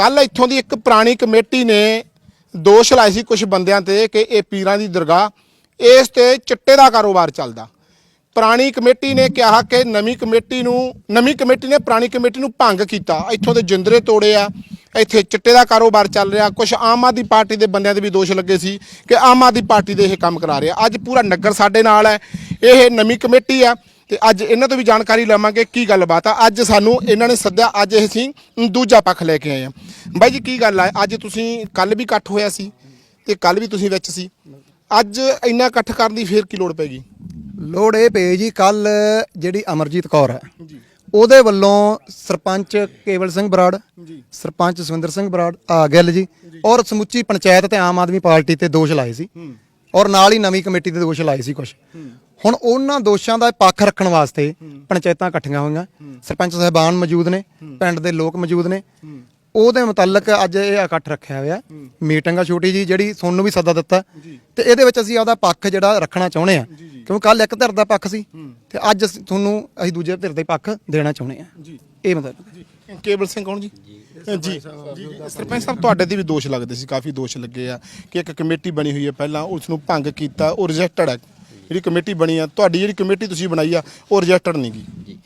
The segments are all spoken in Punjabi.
ਕੱਲ ਇੱਥੋਂ ਦੀ ਇੱਕ ਪੁਰਾਣੀ ਕਮੇਟੀ ਨੇ ਦੋਸ਼ ਲਾਏ ਸੀ ਕੁਝ ਬੰਦਿਆਂ ਤੇ ਕਿ ਇਹ ਪੀਰਾਂ ਦੀ ਦਰਗਾਹ, ਇਸ ਤੇ ਚਿੱਟੇ ਦਾ ਕਾਰੋਬਾਰ ਚੱਲਦਾ। ਪੁਰਾਣੀ ਕਮੇਟੀ ਨੇ ਕਿਹਾ ਕਿ ਨਵੀਂ ਕਮੇਟੀ ਨੂੰ, ਨਵੀਂ ਕਮੇਟੀ ਨੇ ਪੁਰਾਣੀ ਕਮੇਟੀ ਨੂੰ ਭੰਗ ਕੀਤਾ। ਇੱਥੋਂ ਦੇ ਜਿੰਦਰੇ ਤੋੜੇ ਆ, ਇੱਥੇ ਚਿੱਟੇ ਦਾ ਕਾਰੋਬਾਰ ਚੱਲ ਰਿਹਾ। ਕੁਝ ਆਮ ਆਦਮੀ ਪਾਰਟੀ ਦੇ ਬੰਦਿਆਂ ਦੇ ਵੀ ਦੋਸ਼ ਲੱਗੇ ਸੀ ਕਿ ਆਮ ਆਦਮੀ ਪਾਰਟੀ ਦੇ ਇਹ ਕੰਮ ਕਰਾ ਰਿਹਾ। ਅੱਜ ਪੂਰਾ ਨਗਰ ਸਾਡੇ ਨਾਲ ਹੈ, ਇਹ ਨਵੀਂ ਕਮੇਟੀ ਆ। ਤੇ ਅੱਜ ਇਹਨਾਂ ਤੋਂ ਵੀ ਜਾਣਕਾਰੀ ਲਵਾਂਗੇ ਕੀ ਗੱਲਬਾਤ ਆ। ਅੱਜ ਸਾਨੂੰ ਇਹਨਾਂ ਨੇ ਸੱਦਿਆ ਅੱਜ ਇਹ ਅਸੀਂ ਦੂਜਾ ਪੱਖ ਲੈ ਕੇ ਆਏ ਆ ਬਾਈ ਜੀ ਕੀ ਗੱਲ ਆ? ਅੱਜ ਤੁਸੀਂ ਕੱਲ ਵੀ ਇਕੱਠ ਹੋਇਆ ਸੀ ਤੇ ਕੱਲ ਵੀ ਤੁਸੀਂ ਵਿੱਚ ਸੀ। ਅੱਜ ਇੰਨਾ ਇਕੱਠ ਕਰਨ ਦੀ ਫੇਰ ਕੀ ਲੋੜ ਪੈ ਗਈ? ਲੋੜ ਇਹ ਪਈ ਜੀ ਕੱਲ ਜਿਹੜੀ ਅਮਰਜੀਤ ਕੌਰ ਹੈ ਉਹਦੇ ਵੱਲੋਂ ਸਰਪੰਚ ਕੇਵਲ ਸਿੰਘ ਬਰਾੜ ਸਰਪੰਚ ਸੁਵਿੰਦਰ ਸਿੰਘ ਬਰਾੜ ਆ ਗਿੱਲ ਜੀ ਔਰ ਸਮੁੱਚੀ ਪੰਚਾਇਤ ਤੇ ਆਮ ਆਦਮੀ ਪਾਰਟੀ ਤੇ ਦੋਸ਼ ਲਾਏ ਸੀ। ਔਰ ਨਾਲ ਹੀ ਨਵੀਂ ਕਮੇਟੀ ਤੇ ਦੋਸ਼ ਲਾਏ ਸੀ ਕੁਝ ਹੁਣ ਉਹਨਾਂ ਦੋਸ਼ਾਂ ਦਾ ਪੱਖ ਰੱਖਣ ਵਾਸਤੇ ਪੰਚਾਇਤਾਂ ਇਕੱਠੀਆਂ ਹੋਈਆਂ। ਸਰਪੰਚ ਸਾਹਿਬਾਨ ਮੌਜੂਦ ਨੇ ਪਿੰਡ ਦੇ ਲੋਕ ਮੌਜੂਦ ਨੇ। ਉਹਦੇ ਮੁਤਲਕ ਅੱਜ ਇਹ ਇਕੱਠ ਰੱਖਿਆ ਹੋਇਆ। ਮੀਟਿੰਗ ਆ ਛੋਟੀ ਜੀ ਜਿਹੜੀ ਤੁਹਾਨੂੰ ਵੀ ਸੱਦਾ ਦਿੱਤਾ। ਤੇ ਇਹਦੇ ਵਿੱਚ ਅਸੀਂ ਆਪਦਾ ਪੱਖ ਜਿਹੜਾ ਰੱਖਣਾ ਚਾਹੁੰਦੇ ਆ ਕਿਉਂਕਿ ਕੱਲ ਇੱਕ ਧਿਰ ਦਾ ਪੱਖ ਸੀ। ਤੇ ਅੱਜ ਅਸੀਂ ਤੁਹਾਨੂੰ ਅਸੀਂ ਦੂਜੇ ਧਿਰ ਦਾ ਪੱਖ ਦੇਣਾ ਚਾਹੁੰਦੇ ਆ ਇਹ ਮਤਲਬ ਕੇਵਲ ਸਿੰਘ ਕੌਣ ਜੀ? ਜੀ ਜੀ। ਸਰਪੰਚ ਸਾਹਿਬ ਤੁਹਾਡੇ ਤੇ ਵੀ ਦੋਸ਼ ਲੱਗਦੇ ਸੀ। ਕਾਫੀ ਦੋਸ਼ ਲੱਗੇ ਆ ਕਿ ਇੱਕ ਕਮੇਟੀ ਬਣੀ ਹੋਈ ਹੈ ਪਹਿਲਾਂ। ਉਸ ਨੂੰ ਭੰਗ ਕੀਤਾ ਉਹ ਰਿਜੈਕਟਡ ਹੈ। ਜਿਹੜੀ ਕਮੇਟੀ ਬਣੀ ਆ ਤੁਹਾਡੀ ਜਿਹੜੀ ਕਮੇਟੀ ਤੁਸੀਂ ਬਣਾਈ ਆ ਉਹ ਰਿਜੈਕਟਡ ਨਹੀਂ ਗਈ। ਜੀ।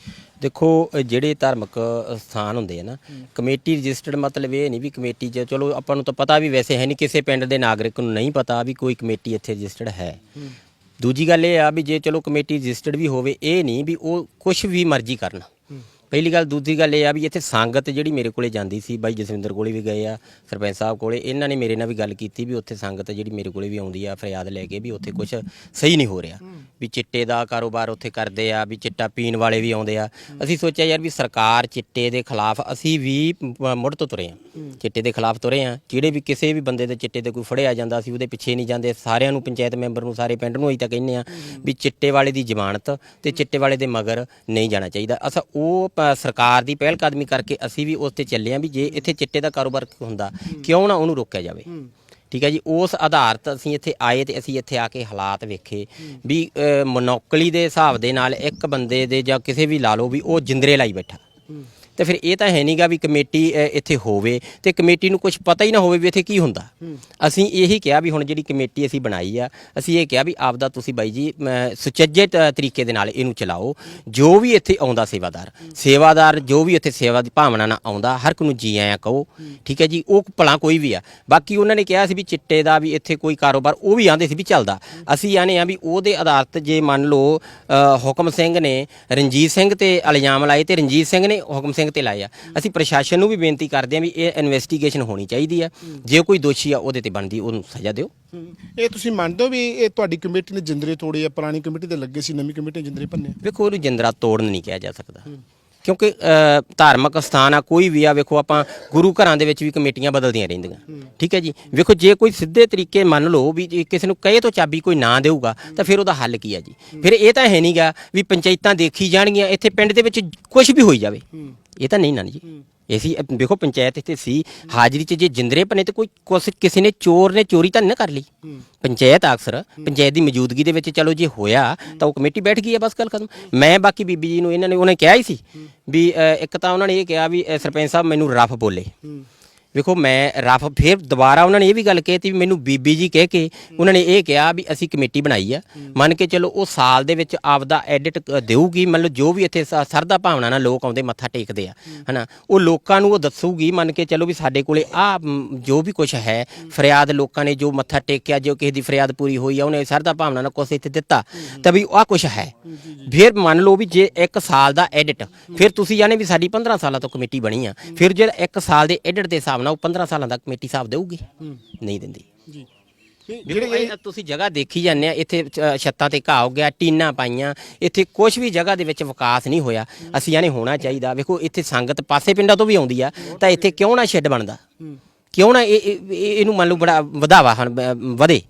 ਦੇਖੋ ਜਿਹੜੇ ਧਾਰਮਿਕ ਸਥਾਨ ਹੁੰਦੇ ਆ ਨਾ ਕਮੇਟੀ ਰਜਿਸਟਰਡ ਮਤਲਬ ਇਹ ਨਹੀਂ ਵੀ ਕਮੇਟੀ 'ਚ ਚਲੋ ਆਪਾਂ ਨੂੰ ਤਾਂ ਪਤਾ ਵੀ ਵੈਸੇ ਹੈ ਨਹੀਂ ਕਿਸੇ ਪਿੰਡ ਦੇ ਨਾਗਰਿਕ ਨੂੰ ਨਹੀਂ ਪਤਾ ਵੀ ਕੋਈ ਕਮੇਟੀ ਇੱਥੇ ਰਜਿਸਟਰਡ ਹੈ। ਦੂਜੀ ਗੱਲ ਇਹ ਆ ਵੀ ਜੇ ਚਲੋ ਕਮੇਟੀ ਰਜਿਸਟਰਡ ਵੀ ਹੋਵੇ ਇਹ ਨਹੀਂ ਵੀ ਉਹ ਕੁਝ ਵੀ ਮਰਜ਼ੀ ਕਰਨ। ਪਹਿਲੀ ਗੱਲ ਦੂਜੀ ਗੱਲ ਇਹ ਆ ਵੀ ਇੱਥੇ ਸੰਗਤ ਜਿਹੜੀ ਮੇਰੇ ਕੋਲੇ ਜਾਂਦੀ ਸੀ, ਬਾਈ ਜਸਵਿੰਦਰ ਕੋਲੇ ਵੀ ਗਏ ਆ, ਸਰਪੰਚ ਸਾਹਿਬ ਕੋਲੇ, ਇਹਨਾਂ ਨੇ ਮੇਰੇ ਨਾਲ ਵੀ ਗੱਲ ਕੀਤੀ ਵੀ ਉੱਥੇ ਸੰਗਤ ਜਿਹੜੀ ਮੇਰੇ ਕੋਲੇ ਵੀ ਆਉਂਦੀ ਆ, ਫਰਿਆਦ ਲੈ ਕੇ ਵੀ ਉੱਥੇ ਕੁਝ ਸਹੀ ਨਹੀਂ ਹੋ ਰਿਹਾ। ਵੀ ਚਿੱਟੇ ਦਾ ਕਾਰੋਬਾਰ ਉੱਥੇ ਕਰਦੇ ਆ ਵੀ ਚਿੱਟਾ ਪੀਣ ਵਾਲੇ ਵੀ ਆਉਂਦੇ ਆ। ਅਸੀਂ ਸੋਚਿਆ ਯਾਰ ਵੀ ਸਰਕਾਰ ਚਿੱਟੇ ਦੇ ਖਿਲਾਫ ਅਸੀਂ ਵੀ ਮ- ਮੁੜ ਤੋਂ ਤੁਰੇ ਆ। ਚਿੱਟੇ ਦੇ ਖਿਲਾਫ ਤੁਰੇ ਆ। ਜਿਹੜੇ ਵੀ ਕਿਸੇ ਵੀ ਬੰਦੇ ਦੇ ਚਿੱਟੇ ਤੇ ਕੋਈ ਫੜਿਆ ਜਾਂਦਾ ਸੀ ਉਹਦੇ ਪਿੱਛੇ ਨਹੀਂ ਜਾਂਦੇ। ਸਾਰਿਆਂ ਨੂੰ ਪੰਚਾਇਤ ਮੈਂਬਰ ਨੂੰ ਸਾਰੇ ਪਿੰਡ ਨੂੰ ਅਸੀਂ ਤਾਂ ਕਹਿੰਦੇ ਆ ਵੀ ਚਿੱਟੇ ਵਾਲੇ ਦੀ ਜ਼ਮਾਨਤ ਤੇ ਚਿੱਟੇ ਵਾਲੇ ਦੇ ਮਗਰ ਨਹੀਂ ਜਾਣਾ ਚਾਹੀਦਾ। ਅਸਾਂ ਉਹ ਪ- ਸਰਕਾਰ ਦੀ ਪਹਿਲ ਕਦਮੀ ਕਰਕੇ ਅਸੀਂ ਵੀ ਉਸ ਤੇ ਚੱਲੇ ਆ ਵੀ ਜੇ ਇੱਥੇ ਚਿੱਟੇ ਦਾ ਕਾਰੋਬਾਰ ਹੁੰਦਾ ਕਿਉਂ ਨਾ ਉਹਨੂੰ ਰੋਕਿਆ ਜਾਵੇ। ਠੀਕ ਹੈ ਜੀ, ਉਸ ਆਧਾਰਤ ਅਸੀਂ ਇੱਥੇ ਆਏ ਤੇ ਅਸੀਂ ਇੱਥੇ ਆ ਕੇ ਹਾਲਾਤ ਵੇਖੇ ਵੀ ਮਨੋਕਲੀ ਦੇ ਹਿਸਾਬ ਦੇ ਨਾਲ ਇੱਕ ਬੰਦੇ ਦੇ ਜਾਂ ਕਿਸੇ ਵੀ ਲਾ ਲਓ ਵੀ ਉਹ ਜਿੰਦਰੇ ਲਾਈ ਬੈਠਾ। ਤੇ ਫਿਰ ਇਹ ਤਾਂ ਹੈ ਨਹੀਂਗਾ ਵੀ ਕਮੇਟੀ ਇੱਥੇ ਹੋਵੇ ਤੇ ਕਮੇਟੀ ਨੂੰ ਕੁਝ ਪਤਾ ਹੀ ਨਾ ਹੋਵੇ ਵੀ ਇੱਥੇ ਕੀ ਹੁੰਦਾ। ਅਸੀਂ ਇਹੀ ਕਿਹਾ ਵੀ ਹੁਣ ਜਿਹੜੀ ਕਮੇਟੀ ਅਸੀਂ ਬਣਾਈ ਆ ਅਸੀਂ ਇਹ ਕਿਹਾ ਵੀ ਆਪਦਾ ਤੁਸੀਂ ਬਾਈ ਜੀ ਸੁਚੱਜੇ ਤ- ਤਰੀਕੇ ਦੇ ਨਾਲ ਇਹਨੂੰ ਚਲਾਓ ਜੋ ਵੀ ਇੱਥੇ ਆਉਂਦਾ ਸੇਵਾਦਾਰ। ਸੇਵਾਦਾਰ ਜੋ ਵੀ ਇੱਥੇ ਸੇਵਾ ਦੀ ਭਾਵਨਾ ਨਾਲ ਆਉਂਦਾ ਹਰ ਇੱਕ ਨੂੰ ਜੀ ਆਇਆਂ ਕਹੋ ਠੀਕ ਹੈ ਜੀ ਉਹ ਭਲਾ ਕੋਈ ਵੀ ਆ। ਬਾਕੀ ਉਹਨਾਂ ਨੇ ਕਿਹਾ ਸੀ ਵੀ ਚਿੱਟੇ ਦਾ ਵੀ ਇੱਥੇ ਕੋਈ ਕਾਰੋਬਾਰ ਉਹ ਵੀ ਆਂਦੇ ਸੀ ਵੀ ਚੱਲਦਾ। ਅਸੀਂ ਆਨੇ ਆ ਵੀ ਉਹਦੇ ਆਧਾਰਿਤ ਜੇ ਮੰਨ ਲਓ ਹੁਕਮ ਸਿੰਘ ਨੇ ਰਣਜੀਤ ਸਿੰਘ ਤੇ ਇਲਜ਼ਾਮ ਲਾਏ ਤੇ ਰਣਜੀਤ ਸਿੰਘ ਨੇ ਹੁਕਮ ਸਿੰਘ ਤੇ ਲਾਏ ਆ ਅਸੀਂ ਪ੍ਰਸ਼ਾਸਨ ਨੂੰ ਵੀ ਬੇਨਤੀ ਕਰਦੇ ਆ ਵੀ ਇਹ ਇਨਵੈਸਟੀਗੇਸ਼ਨ ਹੋਣੀ ਚਾਹੀਦੀ ਆ ਜੇ ਕੋਈ ਦੋਸ਼ੀ ਆ ਉਹਦੇ ਤੇ ਬਣਦੀ ਉਹਨੂੰ ਸਜ਼ਾ ਦਿਓ। ਇਹ ਤੁਸੀਂ ਮੰਨਦੇ ਹੋ ਵੀ ਇਹ ਤੁਹਾਡੀ ਕਮੇਟੀ ਨੇ ਜਿੰਦਰੇ ਤੋੜੇ ਆ ਪੁਰਾਣੀ ਕਮੇਟੀ ਤੇ ਲੱਗੇ ਸੀ ਨਵੀਂ ਕਮੇਟੀ ਨੇ ਜਿੰਦਰੇ ਭੰਨੇ ਵੇਖੋ ਉਹਨੂੰ ਜਿੰਦਰਾ ਤੋੜਨ ਨਹੀਂ ਕਿਹਾ ਜਾ ਸਕਦਾ। ਕਿਉਂਕਿ ਧਾਰਮਿਕ ਸਥਾਨ ਆ ਕੋਈ ਵੀ ਆ ਵੇਖੋ ਆਪਾਂ ਗੁਰੂ ਘਰਾਂ ਦੇ ਵਿੱਚ ਵੀ ਕਮੇਟੀਆਂ ਬਦਲਦੀਆਂ ਰਹਿੰਦੀਆਂ। ਠੀਕ ਹੈ ਜੀ? ਵੇਖੋ ਜੇ ਕੋਈ ਸਿੱਧੇ ਤਰੀਕੇ ਮੰਨ ਲਓ ਵੀ ਕਿਸੇ ਨੂੰ ਕਹੇ ਤੋਂ ਚਾਬੀ ਕੋਈ ਨਾ ਦੇਊਗਾ ਤਾਂ ਫਿਰ ਉਹਦਾ ਹੱਲ ਕੀ ਆ ਜੀ? ਫਿਰ ਇਹ ਤਾਂ ਹੈ ਨਹੀਂਗਾ ਵੀ ਪੰਚਾਇਤਾਂ ਦੇਖੀ ਜਾਣਗੀਆਂ ਇੱਥੇ ਪਿੰਡ ਦੇ ਵਿੱਚ ਕੁਝ ਵੀ ਹੋਈ ਜਾਵੇ। ਇਹ ਤਾਂ ਨਹੀਂ ਨਾ ਜੀ। ਇਹ ਸੀ ਵੇਖੋ ਪੰਚਾਇਤ ਇੱਥੇ ਸੀ ਹਾਜ਼ਰੀ 'ਚ ਜੇ ਜਿੰਦਰੇ ਬਣੇ ਤੇ ਕੋਈ ਕੁਛ ਕਿਸੇ ਨੇ ਚੋਰ ਨੇ ਚੋਰੀ ਤਾਂ ਨਹੀਂ ਨਾ ਕਰ ਲਈ। ਪੰਚਾਇਤ ਅਕਸਰ ਪੰਚਾਇਤ ਦੀ ਮੌਜੂਦਗੀ ਦੇ ਵਿੱਚ ਚਲੋ ਜੇ ਹੋਇਆ ਤਾਂ ਉਹ ਕਮੇਟੀ ਬੈਠ ਗਈ ਹੈ ਬਸ ਗੱਲ ਖਤਮ। ਮੈਂ ਬਾਕੀ ਬੀਬੀ ਜੀ ਨੂੰ ਇਹਨਾਂ ਨੇ ਉਹਨੇ ਕਿਹਾ ਹੀ ਸੀ ਵੀ ਅ, ਇੱਕ ਤਾਂ ਉਹਨਾਂ ਨੇ ਇਹ ਕਿਹਾ ਵੀ ਅ, ਸਰਪੰਚ ਸਾਹਿਬ ਮੈਨੂੰ ਰਫ ਬੋਲੇ। ਵੇਖੋ ਮੈਂ ਰਫ ਫਿਰ ਦੁਬਾਰਾ ਉਹਨਾਂ ਨੇ ਇਹ ਵੀ ਗੱਲ ਕਹੀ ਤੀ ਵੀ ਮੈਨੂੰ ਬੀਬੀ ਜੀ ਕਹਿ ਕੇ ਉਹਨਾਂ ਨੇ ਇਹ ਕਿਹਾ ਵੀ ਅਸੀਂ ਕਮੇਟੀ ਬਣਾਈ ਆ। ਮੰਨ ਕੇ ਚਲੋ ਉਹ ਸਾਲ ਦੇ ਵਿੱਚ ਆਪਦਾ ਐਡਿਟ ਦੇਊਗੀ ਮਤਲਬ ਜੋ ਵੀ ਇੱਥੇ ਸ- ਸਰਦਾ ਭਾਵਨਾ ਨਾਲ ਲੋਕ ਆਉਂਦੇ ਮੱਥਾ ਟੇਕਦੇ ਆ ਹਨਾ। ਉਹ ਲੋਕਾਂ ਨੂੰ ਉਹ ਦੱਸੂਗੀ ਮੰਨ ਕੇ ਚਲੋ ਵੀ ਸਾਡੇ ਕੋਲੇ ਆ ਜੋ ਵੀ ਕੁਝ ਹੈ ਫਰਿਆਦ ਲੋਕਾਂ ਨੇ ਜੋ ਮੱਥਾ ਟੇਕਿਆ ਜੋ ਕਿਸੇ ਦੀ ਫਰਿਆਦ ਪੂਰੀ ਹੋਈ ਆ ਉਹਨੇ ਸਰਦਾ ਭਾਵਨਾ ਨਾਲ ਕੁਛ ਇੱਥੇ ਦਿੱਤਾ ਤਾਂ ਵੀ ਆ ਕੁਝ ਹੈ। ਫਿਰ ਮੰਨ ਲਓ ਵੀ ਜੇ ਇੱਕ ਸਾਲ ਦਾ ਐਡਿਟ ਫਿਰ ਤੁਸੀਂ ਜਾਣੇ ਵੀ ਸਾਡੀ 15 ਸਾਲਾਂ ਤੋਂ ਕਮੇਟੀ ਬਣੀ ਆ ਫਿਰ ਜੇ ਇੱਕ ਸਾਲ ਦੇ ਐਡਿਟ ਦੇ ਹਿਸਾਬ ਨਾਲ ਉਹ 15 ਸਾਲਾਂ ਦਾ ਕਮੇਟੀ ਹਿਸਾਬ ਦੇਊਗੀ। ਨਹੀਂ ਦਿੰਦੀ। ਜੀ। ਜਿਹੜੇ ਇਹ ਤੁਸੀਂ ਜਗ੍ਹਾ ਦੇਖੀ ਜਾਂਦੇ ਆ ਇੱਥੇ ਛੱਤਾਂ ਤੇ ਘਾਹ ਹੋ ਗਿਆ ਟੀਨਾਂ ਪਾਈਆਂ ਇੱਥੇ ਕੁਝ ਵੀ ਜਗ੍ਹਾ ਦੇ ਵਿੱਚ ਵਿਕਾਸ ਨਹੀਂ ਹੋਇਆ। ਅਸੀਂ ਆਨੇ ਹੋਣਾ ਚਾਹੀਦਾ। ਵੇਖੋ ਇੱਥੇ ਸੰਗਤ ਪਾਸੇ ਪਿੰਡਾਂ ਤੋਂ ਵੀ ਆਉਂਦੀ ਆ ਤਾਂ ਇੱਥੇ ਕਿਉਂ ਨਾ ਸ਼ੈੱਡ ਬਣਦਾ? ਕਿਉਂ ਨਾ ਇਹ ਇਹ- ਇਹ- ਇਹਨੂੰ ਮੰਨ ਲਓ ਬੜਾ ਵਧਾਵਾ ਹਨ ਬ- ਵਧੇ।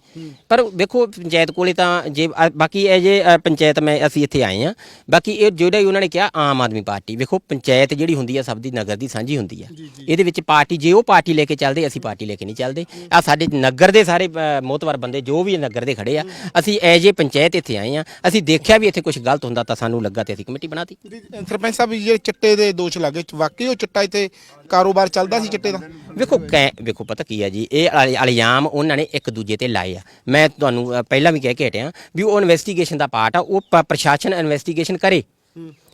ਪਰ ਵੇਖੋ ਪੰਚਾਇਤ ਕੋਲੇ ਤਾਂ ਜੇ ਅ, ਬਾਕੀ ਇਹ ਜੇ ਅ, ਪੰਚਾਇਤ ਮੈਂ ਅਸੀਂ ਇੱਥੇ ਆਏ ਆ ਬਾਕੀ ਇਹ ਜਿਹੜਾ ਹੀ ਉਹਨਾਂ ਨੇ ਕਿਹਾ ਆਮ ਆਦਮੀ ਪਾਰਟੀ। ਵੇਖੋ ਪੰਚਾਇਤ ਜਿਹੜੀ ਹੁੰਦੀ ਆ ਸਭ ਦੀ ਨਗਰ ਦੀ ਸਾਂਝੀ ਹੁੰਦੀ ਆ। ਇਹਦੇ ਵਿੱਚ ਪਾਰਟੀ ਜੇ ਉਹ ਪਾਰਟੀ ਲੈ ਕੇ ਚੱਲਦੇ ਅਸੀਂ ਪਾਰਟੀ ਲੈ ਕੇ ਨਹੀਂ ਚੱਲਦੇ। ਆ ਸਾਡੇ ਨਗਰ ਦੇ ਸਾਰੇ ਅ, ਮੋਹਤਵਰ ਬੰਦੇ ਜੋ ਵੀ ਨਗਰ ਦੇ ਖੜੇ ਆ ਅਸੀਂ ਐ ਜੇ ਪੰਚਾਇਤ ਇੱਥੇ ਆਏ ਆ ਅਸੀਂ ਦੇਖਿਆ ਵੀ ਇੱਥੇ ਕੁਝ ਗਲਤ ਹੁੰਦਾ ਤਾਂ ਸਾਨੂੰ ਲੱਗਾ ਤੇ ਅਸੀਂ ਕਮੇਟੀ ਬਣਾਤੀ। ਜੀ, ਸਰਪੰਚ ਸਾਹਿਬ ਜਿਹੜੇ ਚਿੱਟੇ ਦੇ ਦੋਸ਼ ਲੱਗੇ ਵਾਕਈ ਉਹ ਚਿੱਟਾ ਇੱਥੇ ਕਾਰੋਬਾਰ ਚੱਲਦਾ ਸੀ ਚਿੱਟੇ ਦਾ? ਵੇਖੋ ਕੈ ਵੇਖੋ ਪਤਾ ਕੀ ਆ ਜੀ ਇਹ ਇਲਜ਼ਾਮ ਉਹਨਾਂ ਨੇ ਇੱਕ ਦੂਜੇ ਤੇ ਲਾਏ ਆ। ਮੈਂ ਤੁਹਾਨੂੰ ਅ, ਪਹਿਲਾਂ ਵੀ ਕਹਿ ਕੇ ਹਟਿਆ ਵੀ ਉਹ ਇਨਵੈਸਟੀਗੇਸ਼ਨ ਦਾ ਪਾਰਟ ਆ ਉਹ ਪ- ਪ੍ਰਸ਼ਾਸਨ ਇਨਵੈਸਟੀਗੇਸ਼ਨ ਕਰੇ।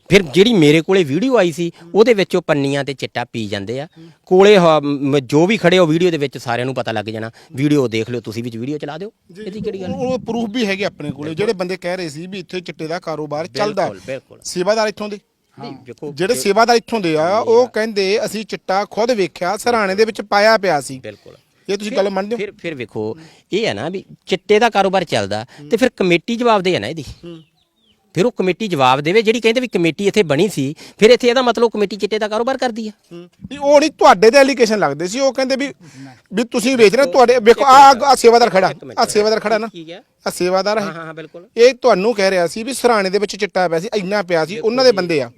ਫਿਰ ਜਿਹੜੀ ਮੇਰੇ ਕੋਲੇ ਵੀਡੀਓ ਆਈ ਸੀ ਉਹਦੇ ਵਿੱਚ ਉਹ ਪੰਨੀਆਂ ਤੇ ਚਿੱਟਾ ਪੀ ਜਾਂਦੇ ਆ। ਕੋਲੇ ਹ- ਮ- ਜੋ ਵੀ ਖੜੇ ਹੋ ਵੀਡੀਓ ਦੇ ਵਿੱਚ ਸਾਰਿਆਂ ਨੂੰ ਪਤਾ ਲੱਗ ਜਾਣਾ। ਵੀਡੀਓ ਦੇਖ ਲਿਓ ਤੁਸੀਂ ਵੀ ਵੀਡੀਓ ਚਲਾ ਦਿਓ। ਇਹਦੀ ਕਿਹੜੀ ਗੱਲ? ਉਹ ਪ੍ਰੂਫ ਵੀ ਹੈਗੇ ਆਪਣੇ ਕੋਲੇ ਜਿਹੜੇ ਬੰਦੇ ਕਹਿ ਰਹੇ ਸੀ ਵੀ ਇੱਥੇ ਚਿੱਟੇ ਦਾ ਕਾਰੋਬਾਰ ਚੱਲਦਾ। ਹੈ। ਬਿਲਕੁਲ, ਬਿਲਕੁਲ। ਸੇਵਾਦਾਰ ਇੱਥੋਂ ਦੇ। ਨਹੀਂ ਵੇਖੋ ਜਿਹੜੇ ਸੇਵਾਦਾਰ ਇੱਥੋਂ ਦੇ ਆ ਉਹ ਕਹਿੰਦੇ ਅਸੀਂ ਚਿੱਟਾ ਖੁਦ ਵੇਖਿਆ ਸਰਾਣੇ ਦੇ ਵਿੱਚ ਪਾਇਆ ਪਿਆ ਸੀ। ਬਿਲਕੁਲ। ਇਹ ਤੁਸੀਂ ਗੱਲ ਮੰਨਦੇ ਹੋ? ਫਿਰ ਫਿਰ ਵੇਖੋ ਇਹ ਹੈ ਨਾ ਵੀ ਚਿੱਟੇ ਦਾ ਕਾਰੋਬਾਰ ਚੱਲਦਾ ਤੇ ਫਿਰ ਕਮੇਟੀ ਜਵਾਬ ਦੇ ਹੈ ਨਾ ਇਹਦੀ। ਫਿਰ ਉਹ ਕਮੇਟੀ ਜਵਾਬ ਦੇਵੇ ਜਿਹੜੀ ਕਹਿੰਦੇ ਵੀ ਕਮੇਟੀ ਇੱਥੇ ਬਣੀ ਸੀ ਫਿਰ ਇੱਥੇ ਇਹਦਾ ਮਤਲਬ ਕਮੇਟੀ ਚਿੱਟੇ ਦਾ ਕਾਰੋਬਾਰ ਕਰਦੀ ਆ। ਨਹੀਂ ਉਹ ਨਹੀਂ ਤੁਹਾਡੇ ਦੇ ਐਲੀਗੇਸ਼ਨ ਲੱਗਦੇ ਸੀ ਉਹ ਕਹਿੰਦੇ ਵੀ ਵੀ ਤੁਸੀਂ ਵੇਚ ਰਹੇ ਤੁਹਾਡੇ ਵੇਖੋ ਆ ਆ ਸੇਵਾਦਾਰ ਖੜਾ ਆ ਸੇਵਾਦਾਰ ਖੜਾ ਨਾ। ਠੀਕ ਹੈ। ਆ ਸੇਵਾਦਾਰ ਹਾਂ। ਹੈ ਹਾਂ ਬਿਲਕੁਲ। ਇਹ ਤੁਹਾਨੂੰ ਕਹਿ ਰਿਹਾ ਸੀ ਵੀ ਸਰਾਣੇ ਦੇ ਵਿੱਚ ਚਿੱਟਾ ਪਿਆ ਸੀ ਇੰਨਾ ਪਿਆ ਸੀ ਉਹਨਾਂ ਦੇ ਬੰਦੇ ਆ।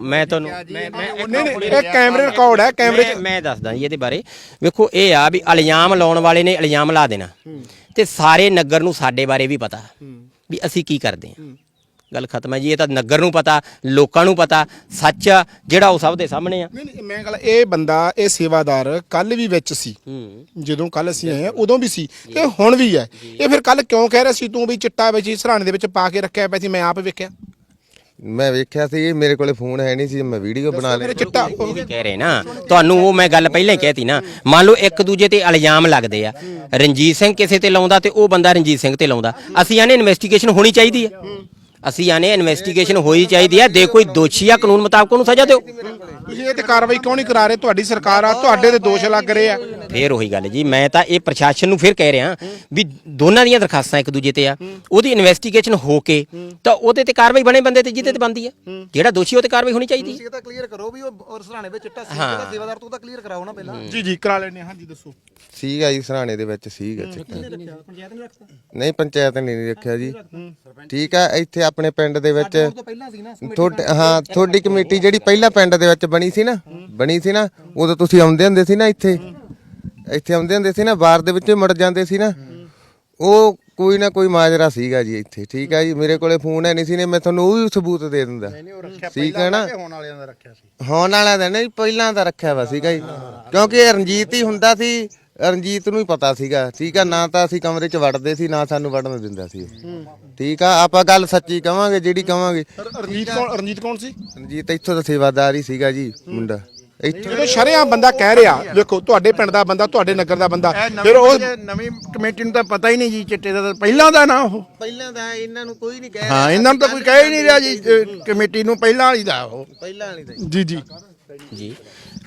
ਮੈਂ ਤੁਹਾਨੂੰ ਮੈਂ ਮੈਂ ਇਹ ਕੈਮਰੇ ਰਿਕਾਰਡ ਹੈ ਕੈਮਰੇ 'ਚ ਮੈਂ- ਦੱਸਦਾ ਜੀ ਇਹਦੇ ਬਾਰੇ। ਵੇਖੋ ਇਹ ਆ ਵੀ ਇਲਜ਼ਾਮ ਲਾਉਣ ਵਾਲੇ ਨੇ ਇਲਜ਼ਾਮ ਲਾ ਦੇਣਾ। ਤੇ ਸਾਰੇ ਨਗਰ ਨੂੰ ਸਾਡੇ ਬਾਰੇ ਵੀ ਪਤਾ ਵੀ ਅਸੀਂ ਕੀ ਕਰਦੇ ਹਾਂ। ਗੱਲ ਖਤਮ ਹੈ ਜੀ ਇਹ ਤਾਂ ਨਗਰ ਨੂੰ ਪਤਾ ਲੋਕਾਂ ਨੂੰ ਪਤਾ ਸੱਚ ਜਿਹੜਾ ਉਹ ਸਭ ਦੇ ਸਾਹਮਣੇ ਆ। ਨਹੀਂ ਨਹੀਂ ਮੈਂ ਗੱਲ ਇਹ ਬੰਦਾ ਇਹ ਸੇਵਾਦਾਰ ਕੱਲ ਵੀ ਵਿੱਚ ਸੀ। ਜਦੋਂ ਕੱਲ ਅਸੀਂ ਆਏ ਉਦੋਂ ਵੀ ਸੀ ਇਹ ਹੁਣ ਵੀ ਹੈ। ਇਹ ਫਿਰ ਕੱਲ ਕਿਉਂ ਕਹਿ ਰਿਹਾ ਸੀ ਤੂੰ ਵੀ ਚਿੱਟਾ ਵਿੱਚ ਹੀ ਸਰਾਣੇ ਦੇ ਵਿੱਚ ਪਾ ਕੇ ਰੱਖਿਆ ਪਿਆ ਸੀ ਮੈਂ ਆਪ ਵੇਖਿਆ। ਮੈਂ ਵੇਖਿਆ ਸੀ ਇਹ ਮੇਰੇ ਕੋਲੇ ਫੋਨ ਹੈ ਨਹੀਂ ਸੀ ਮੈਂ ਵੀਡੀਓ ਬਣਾ ਮੇਰੇ ਲਈ ਚਿੱਟਾ ਉਹ ਵੀ ਕਹਿ ਰਹੇ ਨਾ ਤੁਹਾਨੂੰ ਉਹ ਮੈਂ ਗੱਲ ਪਹਿਲਾਂ ਹੀ ਕਹਿਤੀ ਨਾ ਮੰਨ ਲਓ ਇੱਕ ਦੂਜੇ ਤੇ ਇਲਜ਼ਾਮ ਲੱਗਦੇ ਆ। ਰਣਜੀਤ ਸਿੰਘ ਕਿਸੇ ਤੇ ਲਾਉਂਦਾ ਤੇ ਉਹ ਬੰਦਾ ਰਣਜੀਤ ਸਿੰਘ ਤੇ ਲਾਉਂਦਾ। ਅਸੀਂ ਆਨੇ ਇਨਵੈਸਟੀਗੇਸ਼ਨ ਹੋਣੀ ਚਾਹੀਦੀ ਹੈ। ਅਸੀਂ ਆਨੇ ਇਨਵੈਸਟੀਗੇਸ਼ਨ ਹੋਈ ਚਾਹੀਦੀ ਹੈ। ਦੇ ਕੋਈ ਦੋਸ਼ੀ ਆ, ਕਾਨੂੰਨ ਮੁਤਾਬਕ ਉਹਨੂੰ ਸਜ਼ਾ ਦਿਓ। ਤੁਸੀਂ ਇਹ ਤੇ ਕਾਰਵਾਈ ਕਿਉਂ ਨਹੀਂ ਕਰਾ ਰਹੇ? ਤੁਹਾਡੀ ਸਰਕਾਰ ਆ ਤੁਹਾਡੇ ਤੇ ਦੋਸ਼ ਲੱਗ ਰਹੇ ਆ। ਫੇਰ ਉਹੀ ਗੱਲ ਜੀ ਮੈਂ ਤਾਂ ਇਹ ਪ੍ਰਸ਼ਾਸਨ ਨੂੰ ਫਿਰ ਕਹਿ ਰਿਹਾ ਵੀ ਦੋਨਾਂ ਦੀਆਂ ਦਰਖਾਸਤਾਂ ਇੱਕ ਦੂਜੇ ਤੇ ਆ। ਉਹਦੀ ਇਨਵੈਸਟੀਗੇਸ਼ਨ ਹੋ ਕੇ ਤਾਂ ਉਹਦੇ ਤੇ ਕਾਰਵਾਈ ਬਣੇ ਬੰਦੇ ਤੇ ਜਿਹਦੇ ਤੇ ਬੰਦੀ ਆ। ਜਿਹੜਾ ਦੋਸ਼ੀ ਉਹ ਤੇ ਕਾਰਵਾਈ ਹੋਣੀ ਚਾਹੀਦੀ ਹੈ ਤੁਸੀਂ ਇਹ ਤਾਂ ਕਲੀਅਰ ਕਰੋ ਵੀ ਉਹ ਔਰ ਸਰਾਣੇ ਵਿੱਚ ਚਿੱਟਾ ਸੀ ਉਹਦਾ ਸੇਵਾਦਾਰ ਤੋਂ ਤਾਂ ਕਲੀਅਰ ਕਰਾਓ ਨਾ ਪਹਿਲਾਂ। ਜੀ ਜੀ ਕਰਾ ਲੈਣੇ ਹਾਂਜੀ ਦੱਸੋ। ਸੀਗਾ ਜੀ ਸਰਾਣੇ ਦੇ ਵਿੱਚ ਸੀਗਾ ਚਿੱਟਾ ਪੰਚਾਇਤ ਨੇ ਰੱਖਤਾ? ਨਹੀਂ ਪੰਚਾਇਤ ਨੇ ਨਹੀਂ ਰੱਖਿਆ ਜੀ। ਠੀਕ ਆ ਇੱਥੇ ਆਪਣੇ ਪਿੰਡ ਦੇ ਵਿੱਚ ਤੁਹਾਡੇ ਹਾਂ ਤੁਹਾਡੀ ਕਮੇਟੀ ਜਿਹੜੀ ਪਹਿਲਾਂ ਪਿੰਡ ਦੇ ਵਿੱਚ ਬਣੀ ਸੀ ਨਾ ਬਣੀ ਸੀ ਨਾ ਉਦੋਂ ਤੁਸੀਂ ਆਉਂਦੇ ਹੁੰਦੇ ਸੀ ਨਾ ਇੱਥੇ ਇੱਥੇ ਆਉਂਦੇ ਹੁੰਦੇ ਸੀ ਨਾ ਬਾਰ ਦੇ ਵਿੱਚ ਹੀ ਮੁੜ ਜਾਂਦੇ ਸੀ ਨਾ। ਉਹ ਕੋਈ ਨਾ ਕੋਈ ਮਾਜਰਾ ਸੀਗਾ ਜੀ ਇੱਥੇ ਠੀਕ ਆ ਜੀ ਮੇਰੇ ਕੋਲੇ ਫੋਨ ਹੈ ਨਹੀਂ ਸੀ ਨੇ ਮੈਂ ਤੁਹਾਨੂੰ ਉਹ ਵੀ ਸਬੂਤ ਦੇ ਦਿੰਦਾ। ਠੀਕ ਹੈ ਨਾ? ਹੋਣ ਵਾਲਿਆਂ ਦਾ ਰੱਖਿਆ ਸੀ। ਹੋਣ ਵਾਲਾ ਤਾਂ ਨਹੀਂ ਪਹਿਲਾਂ ਤਾਂ ਰੱਖਿਆ ਵਾ ਸੀਗਾ ਜੀ। ਕਿਉਂਕਿ ਇਹ ਰਣਜੀਤ ਹੀ ਹੁੰਦਾ ਸੀ ਰਣਜੀਤ ਨੂੰ ਹੀ ਪਤਾ ਸੀਗਾ ਠੀਕ ਆ ਨਾ ਤਾਂ ਅਸੀਂ ਕਮਰੇ 'ਚ ਵੜਦੇ ਸੀ ਨਾ ਸਾਨੂੰ ਵੜਨ ਦਿੰਦਾ ਸੀ। ਠੀਕ ਆ ਆਪਾਂ ਗੱਲ ਸੱਚੀ ਕਵਾਂਗੇ ਜਿਹੜੀ ਕਵਾਂਗੇ। ਰਣਜੀਤ ਕੌਣ ਰਣਜੀਤ ਕੌਣ ਸੀ? ਰਣਜੀਤ ਇੱਥੋਂ ਦਾ ਸੇਵਾਦਾਰ ਹੀ ਸੀਗਾ ਜੀ ਮੁੰਡਾ। ਇੱਥੋਂ ਜਦੋਂ ਸ਼ਰਿਆਂ ਬੰਦਾ ਕਹਿ ਰਿਹਾ ਦੇਖੋ ਤੁਹਾਡੇ ਪਿੰਡ ਦਾ ਬੰਦਾ ਤੁਹਾਡੇ ਨਗਰ ਦਾ ਬੰਦਾ ਫਿਰ ਉਹ ਨਵੀਂ ਕਮੇਟੀ ਨੂੰ ਤਾਂ ਪਤਾ ਹੀ ਨਹੀਂ ਜੀ ਚਿੱਟੇ ਦਾ ਪਹਿਲਾਂ ਦਾ ਨਾ ਉਹ। ਪਹਿਲਾਂ ਤਾਂ ਇਹਨਾਂ ਨੂੰ ਕੋਈ ਨਹੀਂ ਕਹਿ ਹਾਂ ਇਹਨਾਂ ਨੂੰ ਤਾਂ ਕੋਈ ਕਹਿ ਹੀ ਨਹੀਂ ਰਿਹਾ ਜੀ ਅਹ ਕਮੇਟੀ ਨੂੰ ਪਹਿਲਾਂ ਵਾਲੀ ਦਾ ਉਹ। ਪਹਿਲਾਂ ਵਾਲੀ ਤਾਂ ਜੀ ਜੀ। ਜੀ।